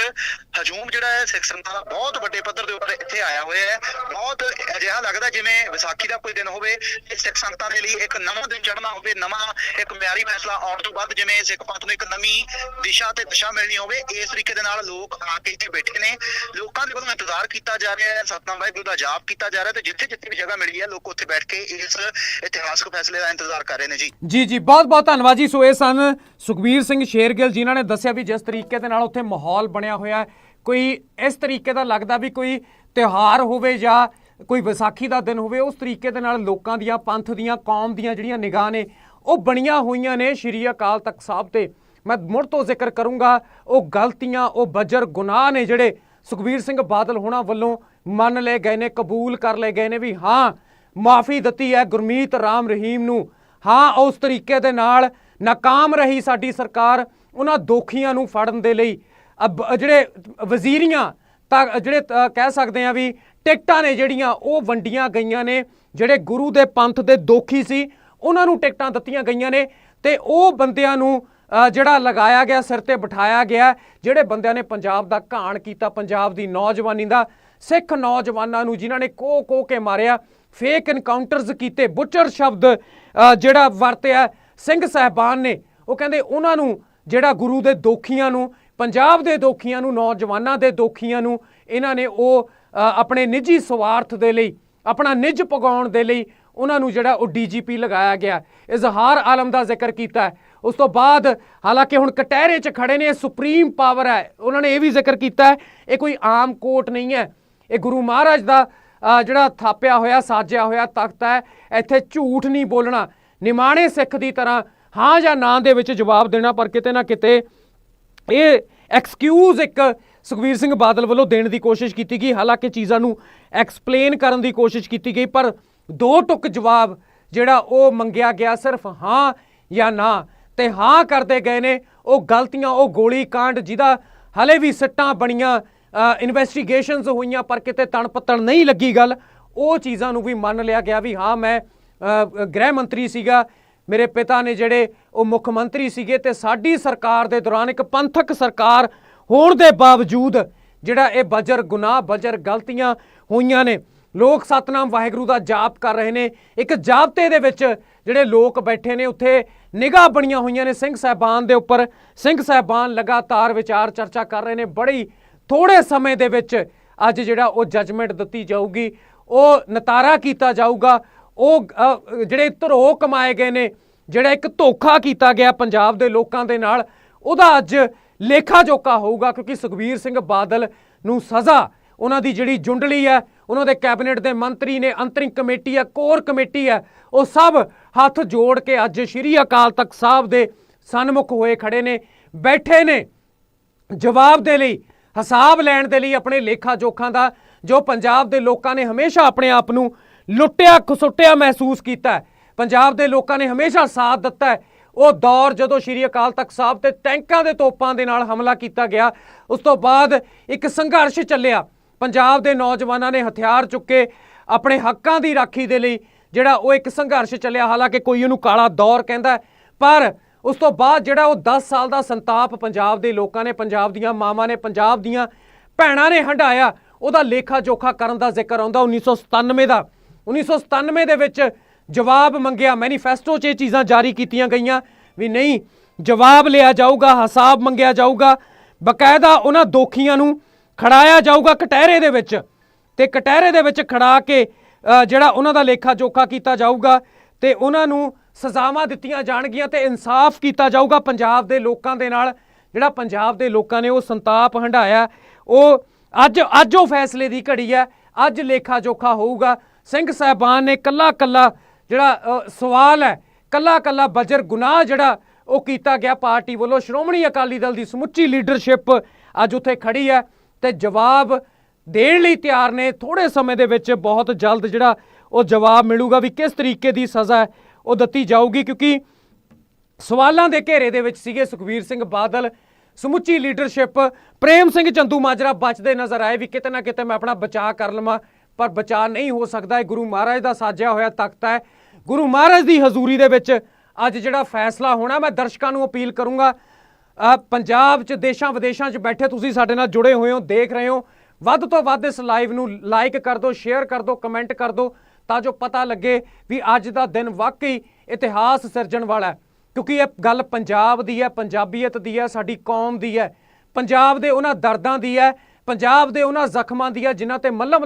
ਹਜੂਮ ਜਿਹੜਾ ਹੈ ਸਿੱਖ ਸੰਗਤਾਂ ਦਾ ਬਹੁਤ ਵੱਡੇ ਪੱਧਰ ਦੇ ਉੱਪਰ ਇੱਥੇ ਆਇਆ ਹੋਇਆ ਹੈ। ਬਹੁਤ ਅਜਿਹਾ ਲੱਗਦਾ ਜਿਵੇਂ ਵਿਸਾਖੀ ਦਾ ਕੋਈ ਦਿਨ ਹੋਵੇ, ਇਹ ਸਿੱਖ ਸੰਗਤਾਂ ਦੇ ਲਈ ਇੱਕ ਨਵਾਂ ਦਿਨ ਚੜ੍ਹਨਾ ਹੋਵੇ, ਨਵਾਂ ਇੱਕ ਮਿਆਰੀ ਫੈਸਲਾ ਆਉਣ ਤੋਂ ਬਾਅਦ ਜਿਵੇਂ ਸਿੱਖ ਪੰਥ ਨੂੰ ਇੱਕ ਨਵੀਂ ਦਿਸ਼ਾ ਤੇ ਦਿਸ਼ਾ ਮਿਲਣੀ ਹੋਵੇ, ਇਸ ਤਰੀਕੇ ਦੇ ਨਾਲ ਲੋਕ ਆ ਕੇ ਇੱਥੇ ਬੈਠੇ ਨੇ। ਲੋਕਾਂ ਦੇ ਵੱਲੋਂ ਇੰਤਜ਼ਾਰ ਕੀਤਾ ਜਾ ਰਿਹਾ ਹੈ, ਸਤਨਾਮ ਵਾਹਿਗੁਰੂ ਦਾ ਜਾਪ ਕੀਤਾ ਜਾ ਰਿਹਾ ਤੇ ਜਿੱਥੇ ਜਿੱਥੇ ਵੀ ਜਗ੍ਹਾ ਮਿਲੀ ਹੈ, ਲੋਕ ਉੱਥੇ ਬੈਠ ਕੇ ਇਸ ਇਤਿਹਾਸਕ ਫੈਸਲੇ ਦਾ ਇੰਤਜ਼ਾਰ ਕਰ ਰਹੇ ਨੇ ਜੀ। ਜੀ ਜੀ ਬਹੁਤ ਬਹੁਤ ਧੰਨਵਾਦ ਜੀ। ਸੋ ਇਹ ਸਨ ਸੁਖਬੀਰ ਸਿੰਘ ਸ਼ੇਰਗਿੱਲ, ਜਿਨ੍ਹਾਂ ਨੇ ਦੱਸਿਆ ਵੀ ਜਿਸ ਤਰੀਕੇ ਦੇ ਨਾਲ ਉੱਥੇ ਮਾਹੌਲ ਬਣਿਆ ਹੋਇਆ ਹੈ, ਕੋਈ ਇਸ ਤਰੀਕੇ ਦਾ ਲੱਗਦਾ ਵੀ ਕੋਈ ਤਿਉਹਾਰ ਹੋਵੇ ਜਾਂ ਕੋਈ ਵਿਸਾਖੀ ਦਾ ਦਿਨ ਹੋਵੇ ਉਸ ਤਰੀਕੇ ਦੇ ਨਾਲ ਲੋਕਾਂ ਦੀਆਂ ਪੰਥ ਦੀਆਂ ਕੌਮ ਦੀਆਂ ਜਿਹੜੀਆਂ ਨਿਗਾਹ ਨੇ ਉਹ ਬਣੀਆਂ ਹੋਈਆਂ ਨੇ ਸ਼੍ਰੀ ਅਕਾਲ ਤਖਤ ਸਾਹਿਬ ਤੇ। ਮੈਂ ਮੁੜ ਤੋਂ ਜ਼ਿਕਰ ਕਰੂੰਗਾ ਉਹ ਗਲਤੀਆਂ ਉਹ ਬਜਰ ਗੁਨਾਹ ਨੇ ਜਿਹੜੇ ਸੁਖਬੀਰ ਸਿੰਘ ਬਾਦਲ ਹੋਣਾ ਵੱਲੋਂ ਮੰਨ ਲਏ ਗਏ ਨੇ ਕਬੂਲ ਕਰ ਲਏ ਗਏ ਨੇ ਵੀ ਹਾਂ ਮਾਫੀ ਦਿੱਤੀ ਹੈ ਗੁਰਮੀਤ ਰਾਮ ਰਹੀਮ ਨੂੰ। ਹਾਂ ਉਸ ਤਰੀਕੇ ਦੇ ਨਾਲ ਨਾਕਾਮ ਰਹੀ ਸਾਡੀ ਸਰਕਾਰ ਉਹਨਾਂ ਦੋਖੀਆਂ ਨੂੰ ਫੜਨ ਦੇ ਲਈ ਅਬ ਜਿਹੜੇ ਵਜ਼ੀਰੀਆਂ, ਤਾਂ ਜਿਹੜੇ ਕਹਿ ਸਕਦੇ ਆ ਵੀ ਟਿਕਟਾਂ ਨੇ ਜਿਹੜੀਆਂ, ਉਹ ਵੰਡੀਆਂ ਗਈਆਂ ਨੇ। ਜਿਹੜੇ ਗੁਰੂ ਦੇ ਪੰਥ ਦੇ ਦੋਖੀ ਸੀ, ਉਹਨਾਂ ਨੂੰ ਟਿਕਟਾਂ ਦਿੱਤੀਆਂ ਗਈਆਂ ਨੇ ਤੇ ਉਹ ਬੰਦਿਆਂ ਨੂੰ ਜਿਹੜਾ ਲਗਾਇਆ ਗਿਆ, ਸਿਰ ਤੇ ਬਿਠਾਇਆ ਗਿਆ, ਜਿਹੜੇ ਬੰਦਿਆਂ ਨੇ ਪੰਜਾਬ ਦਾ ਘਾਣ ਕੀਤਾ, ਪੰਜਾਬ ਦੀ ਨੌਜਵਾਨੀ ਦਾ, ਸਿੱਖ ਨੌਜਵਾਨਾਂ ਨੂੰ ਜਿਨ੍ਹਾਂ ਨੇ ਕੋ ਕੋ ਕੇ ਮਾਰਿਆ ਫੇਕ ਇਨਕਾਊਂਟਰਸ ਕੀਤੇ ਬੁੱਚਰ ਸ਼ਬਦ ਜਿਹੜਾ ਵਰਤਿਆ ਸਿੰਘ ਸਹਿਬਾਨ ਨੇ, ਉਹ ਕਹਿੰਦੇ ਉਹਨਾਂ ਨੂੰ ਜਿਹੜਾ ਗੁਰੂ ਦੇ ਦੋਖੀਆਂ ਨੂੰ, ਪੰਜਾਬ ਦੇ ਦੋਖੀਆਂ ਨੂੰ, ਨੌਜਵਾਨਾਂ ਦੇ ਦੋਖੀਆਂ ਨੂੰ ਇਹਨਾਂ ਨੇ ਉਹ ਆਪਣੇ ਨਿੱਜੀ ਸਵਾਰਥ ਦੇ ਲਈ, ਆਪਣਾ ਨਿੱਜ ਪਗਾਉਣ ਦੇ ਲਈ ਉਹਨਾਂ ਨੂੰ ਜਿਹੜਾ ਉਹ ਡੀਜੀਪੀ ਲਗਾਇਆ ਗਿਆ। ਇਜ਼ਹਾਰ ਆਲਮ ਦਾ ਜ਼ਿਕਰ ਕੀਤਾ ਉਸ ਤੋਂ ਬਾਅਦ ਹਾਲਾਂਕਿ ਹੁਣ ਕਟਹਿਰੇ 'ਚ ਖੜੇ ਨੇ, ਇਹ ਸੁਪਰੀਮ ਪਾਵਰ ਹੈ। ਉਹਨਾਂ ਨੇ ਇਹ ਵੀ ਜ਼ਿਕਰ ਕੀਤਾ ਇਹ ਕੋਈ ਆਮ ਕੋਰਟ ਨਹੀਂ ਹੈ। ਇਹ ਗੁਰੂ ਮਹਾਰਾਜ ਦਾ ਜਿਹੜਾ ਥਾਪਿਆ ਹੋਇਆ, ਸਾਜਿਆ ਹੋਇਆ ਤਖਤ ਹੈ। ਇੱਥੇ ਝੂਠ ਨਹੀਂ ਬੋਲਣਾ। ਨਿਮਾਣੇ ਸਿੱਖ ਦੀ ਤਰ੍ਹਾਂ ਹਾਂ ਜਾਂ ਨਾ ਦੇ ਵਿੱਚ ਜਵਾਬ ਦੇਣਾ, ਪਰ ਕਿਤੇ ਨਾ ਕਿਤੇ ਇਹ ਐਕਸਕਿਊਜ਼ ਇੱਕ ਸੁਖਵੀਰ ਸਿੰਘ ਬਾਦਲ ਵੱਲੋਂ ਦੇਣ ਦੀ ਕੋਸ਼ਿਸ਼ ਕੀਤੀ ਗਈ। ਹਾਲਾਂਕਿ ਚੀਜ਼ਾਂ ਨੂੰ ਐਕਸਪਲੇਨ ਕਰਨ ਦੀ ਕੋਸ਼ਿਸ਼ ਕੀਤੀ ਗਈ, ਪਰ ਦੋ ਟੁਕ ਜਵਾਬ ਜਿਹੜਾ ਉਹ ਮੰਗਿਆ ਗਿਆ, ਸਿਰਫ ਹਾਂ ਜਾਂ ਨਾ। ਤੇ ਹਾਂ ਕਰਦੇ ਗਏ ਨੇ, ਉਹ ਗਲਤੀਆਂ, ਉਹ ਗੋਲੀ ਕਾਂਡ ਜਿਹਦਾ ਹਲੇ ਵੀ ਸਿੱਟਾਂ ਬਣੀਆਂ ਇਨਵੈਸਟੀਗੇਸ਼ਨਸ ਹੋਈਆਂ, ਪਰ ਕਿਤੇ ਤਣ ਪੱਤਣ ਨਹੀਂ ਲੱਗੀ ਗੱਲ। ਉਹ ਚੀਜ਼ਾਂ ਨੂੰ ਵੀ ਮੰਨ ਲਿਆ ਗਿਆ ਵੀ ਹਾਂ, ਮੈਂ ਗ੍ਰਹਿ ਮੰਤਰੀ ਸੀਗਾ ਮੇਰੇ ਪਿਤਾ ਨੇ ਜਿਹੜੇ ਉਹ ਮੁੱਖ ਮੰਤਰੀ ਸੀਗੇ ਤੇ ਸਾਡੀ ਸਰਕਾਰ ਦੇ ਦੌਰਾਨ ਇੱਕ ਪੰਥਕ ਸਰਕਾਰ ਹੋਣ ਦੇ ਬਾਵਜੂਦ ਜਿਹੜਾ ਇਹ ਬਜਰ ਗੁਨਾਹ, ਬਜਰ ਗਲਤੀਆਂ ਹੋਈਆਂ ਨੇ, ਲੋਕ ਸਤਨਾਮ ਵਾਹਿਗੁਰੂ ਦਾ ਜਾਪ ਕਰ ਰਹੇ ਨੇ। ਇੱਕ ਜਾਪਤੇ ਦੇ ਵਿੱਚ ਜਿਹੜੇ ਲੋਕ ਬੈਠੇ ਨੇ, ਉੱਥੇ ਨਿਗਾਹ ਬਣੀਆਂ ਹੋਈਆਂ ਨੇ ਸਿੰਘ ਸਾਹਿਬਾਨ ਦੇ ਉੱਪਰ। ਸਿੰਘ ਸਾਹਿਬਾਨ ਲਗਾਤਾਰ ਵਿਚਾਰ ਚਰਚਾ ਕਰ ਰਹੇ ਨੇ। ਬੜੀ ਥੋੜੇ ਸਮੇਂ ਦੇ ਵਿੱਚ ਅੱਜ ਜਿਹੜਾ ਉਹ ਜੱਜਮੈਂਟ ਦਿੱਤੀ ਜਾਊਗੀ, ਉਹ ਨਤਾਰਾ ਕੀਤਾ ਜਾਊਗਾ। ਉਹ ਜਿਹੜੇ ਧਰੋ ਕਮਾਏ ਗਏ ਨੇ, ਜਿਹੜਾ ਇੱਕ ਧੋਖਾ ਕੀਤਾ ਗਿਆ ਪੰਜਾਬ ਦੇ ਲੋਕਾਂ ਦੇ ਨਾਲ, ਉਹਦਾ ਅੱਜ ਲੇਖਾ ਜੋਖਾ ਹੋਊਗਾ, ਕਿਉਂਕਿ ਸੁਖਬੀਰ ਸਿੰਘ ਬਾਦਲ ਨੂੰ ਸਜ਼ਾ ਉਹਨਾਂ ਦੀ ਜਿਹੜੀ ਜੁੰਡਲੀ ਹੈ, ਉਹਨਾਂ ਦੇ ਕੈਬਨਿਟ ਦੇ ਮੰਤਰੀ ਨੇ, ਅੰਤਰਿੰਗ ਕਮੇਟੀ ਹੈ, ਕੋਰ ਕਮੇਟੀ ਹੈ, ਉਹ ਸਭ ਹੱਥ ਜੋੜ ਕੇ ਅੱਜ ਸ਼੍ਰੀ ਅਕਾਲ ਤਖਤ ਸਾਹਿਬ ਦੇ ਸਨਮੁਖ ਹੋਏ ਖੜੇ ਨੇ, ਬੈਠੇ ਨੇ। ਜਵਾਬ ਦੇ ਲਈ, ਹਿਸਾਬ ਲੈਣ ਦੇ ਲਈ ਆਪਣੇ ਲੇਖਾ ਜੋਖਾਂ ਦਾ, ਜੋ ਪੰਜਾਬ ਦੇ ਲੋਕਾਂ ਨੇ ਹਮੇਸ਼ਾ ਆਪਣੇ ਆਪ ਨੂੰ ਲੁੱਟਿਆ, ਖਸੁੱਟਿਆ ਮਹਿਸੂਸ ਕੀਤਾ ਪੰਜਾਬ ਦੇ ਲੋਕਾਂ ਨੇ ਹਮੇਸ਼ਾ ਸਾਥ ਦਿੱਤਾ ਹੈ। ਉਹ ਦੌਰ ਜਦੋਂ ਸ਼੍ਰੀ ਅਕਾਲ ਤਖਤ ਸਾਹਿਬ ਤੇ ਟੈਂਕਾਂ ਦੇ ਤੋਪਾਂ ਦੇ ਨਾਲ ਹਮਲਾ ਕੀਤਾ ਗਿਆ, ਉਸ ਤੋਂ ਬਾਅਦ ਇੱਕ ਸੰਘਰਸ਼ ਚੱਲਿਆ। ਪੰਜਾਬ ਦੇ ਨੌਜਵਾਨਾਂ ਨੇ ਹਥਿਆਰ ਚੁੱਕੇ ਆਪਣੇ ਹੱਕਾਂ ਦੀ ਰਾਖੀ ਦੇ ਲਈ, ਜਿਹੜਾ ਉਹ ਇੱਕ ਸੰਘਰਸ਼ ਚੱਲਿਆ। ਹਾਲਾਂਕਿ ਕੋਈ ਉਹਨੂੰ ਕਾਲਾ ਦੌਰ ਕਹਿੰਦਾ ਪਰ ਉਸ ਤੋਂ ਬਾਅਦ ਜਿਹੜਾ ਉਹ 10 ਸਾਲ ਦਾ ਸੰਤਾਪ ਪੰਜਾਬ ਦੇ ਲੋਕਾਂ ਨੇ, ਪੰਜਾਬ ਦੀਆਂ ਮਾਵਾਂ ਨੇ, ਪੰਜਾਬ ਦੀਆਂ ਭੈਣਾਂ ਨੇ ਹੰਡਾਇਆ ਉਹਦਾ ਲੇਖਾ ਜੋਖਾ ਕਰਨ ਦਾ ਜ਼ਿਕਰ ਆਉਂਦਾ। 1997 ਦਾ 1997 ਦੇ ਵਿੱਚ ਜਵਾਬ ਮੰਗਿਆ ਮੈਨੀਫੈਸਟੋ 'ਚ ਇਹ ਚੀਜ਼ਾਂ ਜਾਰੀ ਕੀਤੀਆਂ ਗਈਆਂ ਵੀ ਨਹੀਂ, ਜਵਾਬ ਲਿਆ ਜਾਊਗਾ, ਹਿਸਾਬ ਮੰਗਿਆ ਜਾਊਗਾ, ਬਕਾਇਦਾ ਉਹਨਾਂ ਦੋਖੀਆਂ ਨੂੰ ਖੜਾਇਆ ਜਾਊਗਾ ਕਟਹਿਰੇ ਦੇ ਵਿੱਚ ਤੇ ਕਟਹਿਰੇ ਦੇ ਵਿੱਚ ਖੜਾ ਕੇ ਜਿਹੜਾ ਉਹਨਾਂ ਦਾ ਲੇਖਾ ਜੋਖਾ ਕੀਤਾ ਜਾਊਗਾ ਤੇ ਉਹਨਾਂ ਨੂੰ ਸਜ਼ਾਵਾਂ ਦਿੱਤੀਆਂ ਜਾਣਗੀਆਂ ਤੇ ਇਨਸਾਫ ਕੀਤਾ ਜਾਊਗਾ ਪੰਜਾਬ ਦੇ ਲੋਕਾਂ ਦੇ ਨਾਲ। ਜਿਹੜਾ ਪੰਜਾਬ ਦੇ ਲੋਕਾਂ ਨੇ ਉਹ ਸੰਤਾਪ ਹੰਢਾਇਆ, ਉਹ ਅੱਜ ਅੱਜ ਉਹ ਫੈਸਲੇ ਦੀ ਘੜੀ ਹੈ, ਅੱਜ ਲੇਖਾ ਜੋਖਾ ਹੋਊਗਾ। ਸਿੰਘ ਸਾਹਿਬਾਨ ਨੇ ਕੱਲਾ ਕੱਲਾ ਜਿਹੜਾ ਸਵਾਲ ਹੈ, ਕੱਲਾ ਕੱਲਾ ਬਜਰ ਗੁਨਾਹ ਜਿਹੜਾ ਉਹ ਕੀਤਾ ਗਿਆ ਪਾਰਟੀ ਵੱਲੋਂ। ਸ਼੍ਰੋਮਣੀ ਅਕਾਲੀ ਦਲ ਦੀ ਸਮੁੱਚੀ ਲੀਡਰਸ਼ਿਪ ਅੱਜ ਉੱਥੇ ਖੜੀ ਹੈ ਤੇ ਜਵਾਬ ਦੇਣ ਲਈ ਤਿਆਰ ਨੇ। ਥੋੜੇ ਸਮੇਂ ਦੇ ਵਿੱਚ ਬਹੁਤ ਜਲਦ ਜਿਹੜਾ ਉਹ ਜਵਾਬ ਮਿਲੂਗਾ ਵੀ ਕਿਸ ਤਰੀਕੇ ਦੀ ਸਜ਼ਾ ਉਹ ਦਿੱਤੀ ਜਾਊਗੀ, ਕਿਉਂਕਿ ਸਵਾਲਾਂ ਦੇ ਘੇਰੇ ਦੇ ਵਿੱਚ ਸੀਗੇ ਸੁਖਵੀਰ ਸਿੰਘ ਬਾਦਲ, ਸਮੁੱਚੀ ਲੀਡਰਸ਼ਿਪ। ਪ੍ਰੇਮ ਸਿੰਘ ਚੰਦੂ ਮਾਜਰਾ ਬਚਦੇ ਨਜ਼ਰ ਆਏ ਵੀ ਕਿਤੇ ਨਾ ਕਿਤੇ ਮੈਂ ਆਪਣਾ ਬਚਾਅ ਕਰ ਲਵਾਂ। ਪਰ ਬਚਾਅ ਨਹੀਂ ਹੋ ਸਕਦਾ। ਇਹ ਗੁਰੂ ਮਹਾਰਾਜ ਦਾ ਸਾਜਿਆ ਹੋਇਆ ਤਖਤ ਹੈ। ਗੁਰੂ ਮਹਾਰਾਜ ਦੀ ਹਜ਼ੂਰੀ ਦੇ ਵਿੱਚ ਅੱਜ ਜਿਹੜਾ ਫੈਸਲਾ ਹੋਣਾ, ਮੈਂ ਦਰਸ਼ਕਾਂ ਨੂੰ ਅਪੀਲ ਕਰੂੰਗਾ ਪੰਜਾਬ 'ਚ, ਦੇਸ਼ਾਂ ਵਿਦੇਸ਼ਾਂ 'ਚ ਬੈਠੇ ਤੁਸੀਂ ਸਾਡੇ ਨਾਲ ਜੁੜੇ ਹੋਏ ਹੋ, ਦੇਖ ਰਹੇ ਹੋ। ਵੱਧ ਤੋਂ ਵੱਧ ਇਸ ਲਾਈਵ ਨੂੰ ਲਾਈਕ ਕਰ ਦਿਓ, ਸ਼ੇਅਰ ਕਰ ਦਿਓ, ਕਮੈਂਟ ਕਰ ਦਿਓ, ਤਾਂ ਜੋ ਪਤਾ ਲੱਗੇ ਵੀ ਅੱਜ ਦਾ ਦਿਨ ਵਾਕਈ ਇਤਿਹਾਸ ਸਿਰਜਣ ਵਾਲਾ ਹੈ। ਕਿਉਂਕਿ ਇਹ ਗੱਲ ਪੰਜਾਬ ਦੀ ਹੈ, ਪੰਜਾਬੀਅਤ ਦੀ ਹੈ, ਸਾਡੀ ਕੌਮ ਦੀ ਹੈ। ਪੰਜਾਬ ਦੇ ਉਹਨਾਂ ਦਰਦਾਂ ਦੀ ਹੈ, ਪੰਜਾਬ ਦੇ ਉਹਨਾਂ ਜ਼ਖਮਾਂ ਦੀ ਹੈ, ਜਿਨ੍ਹਾਂ ਤੇ ਮੱਲਮ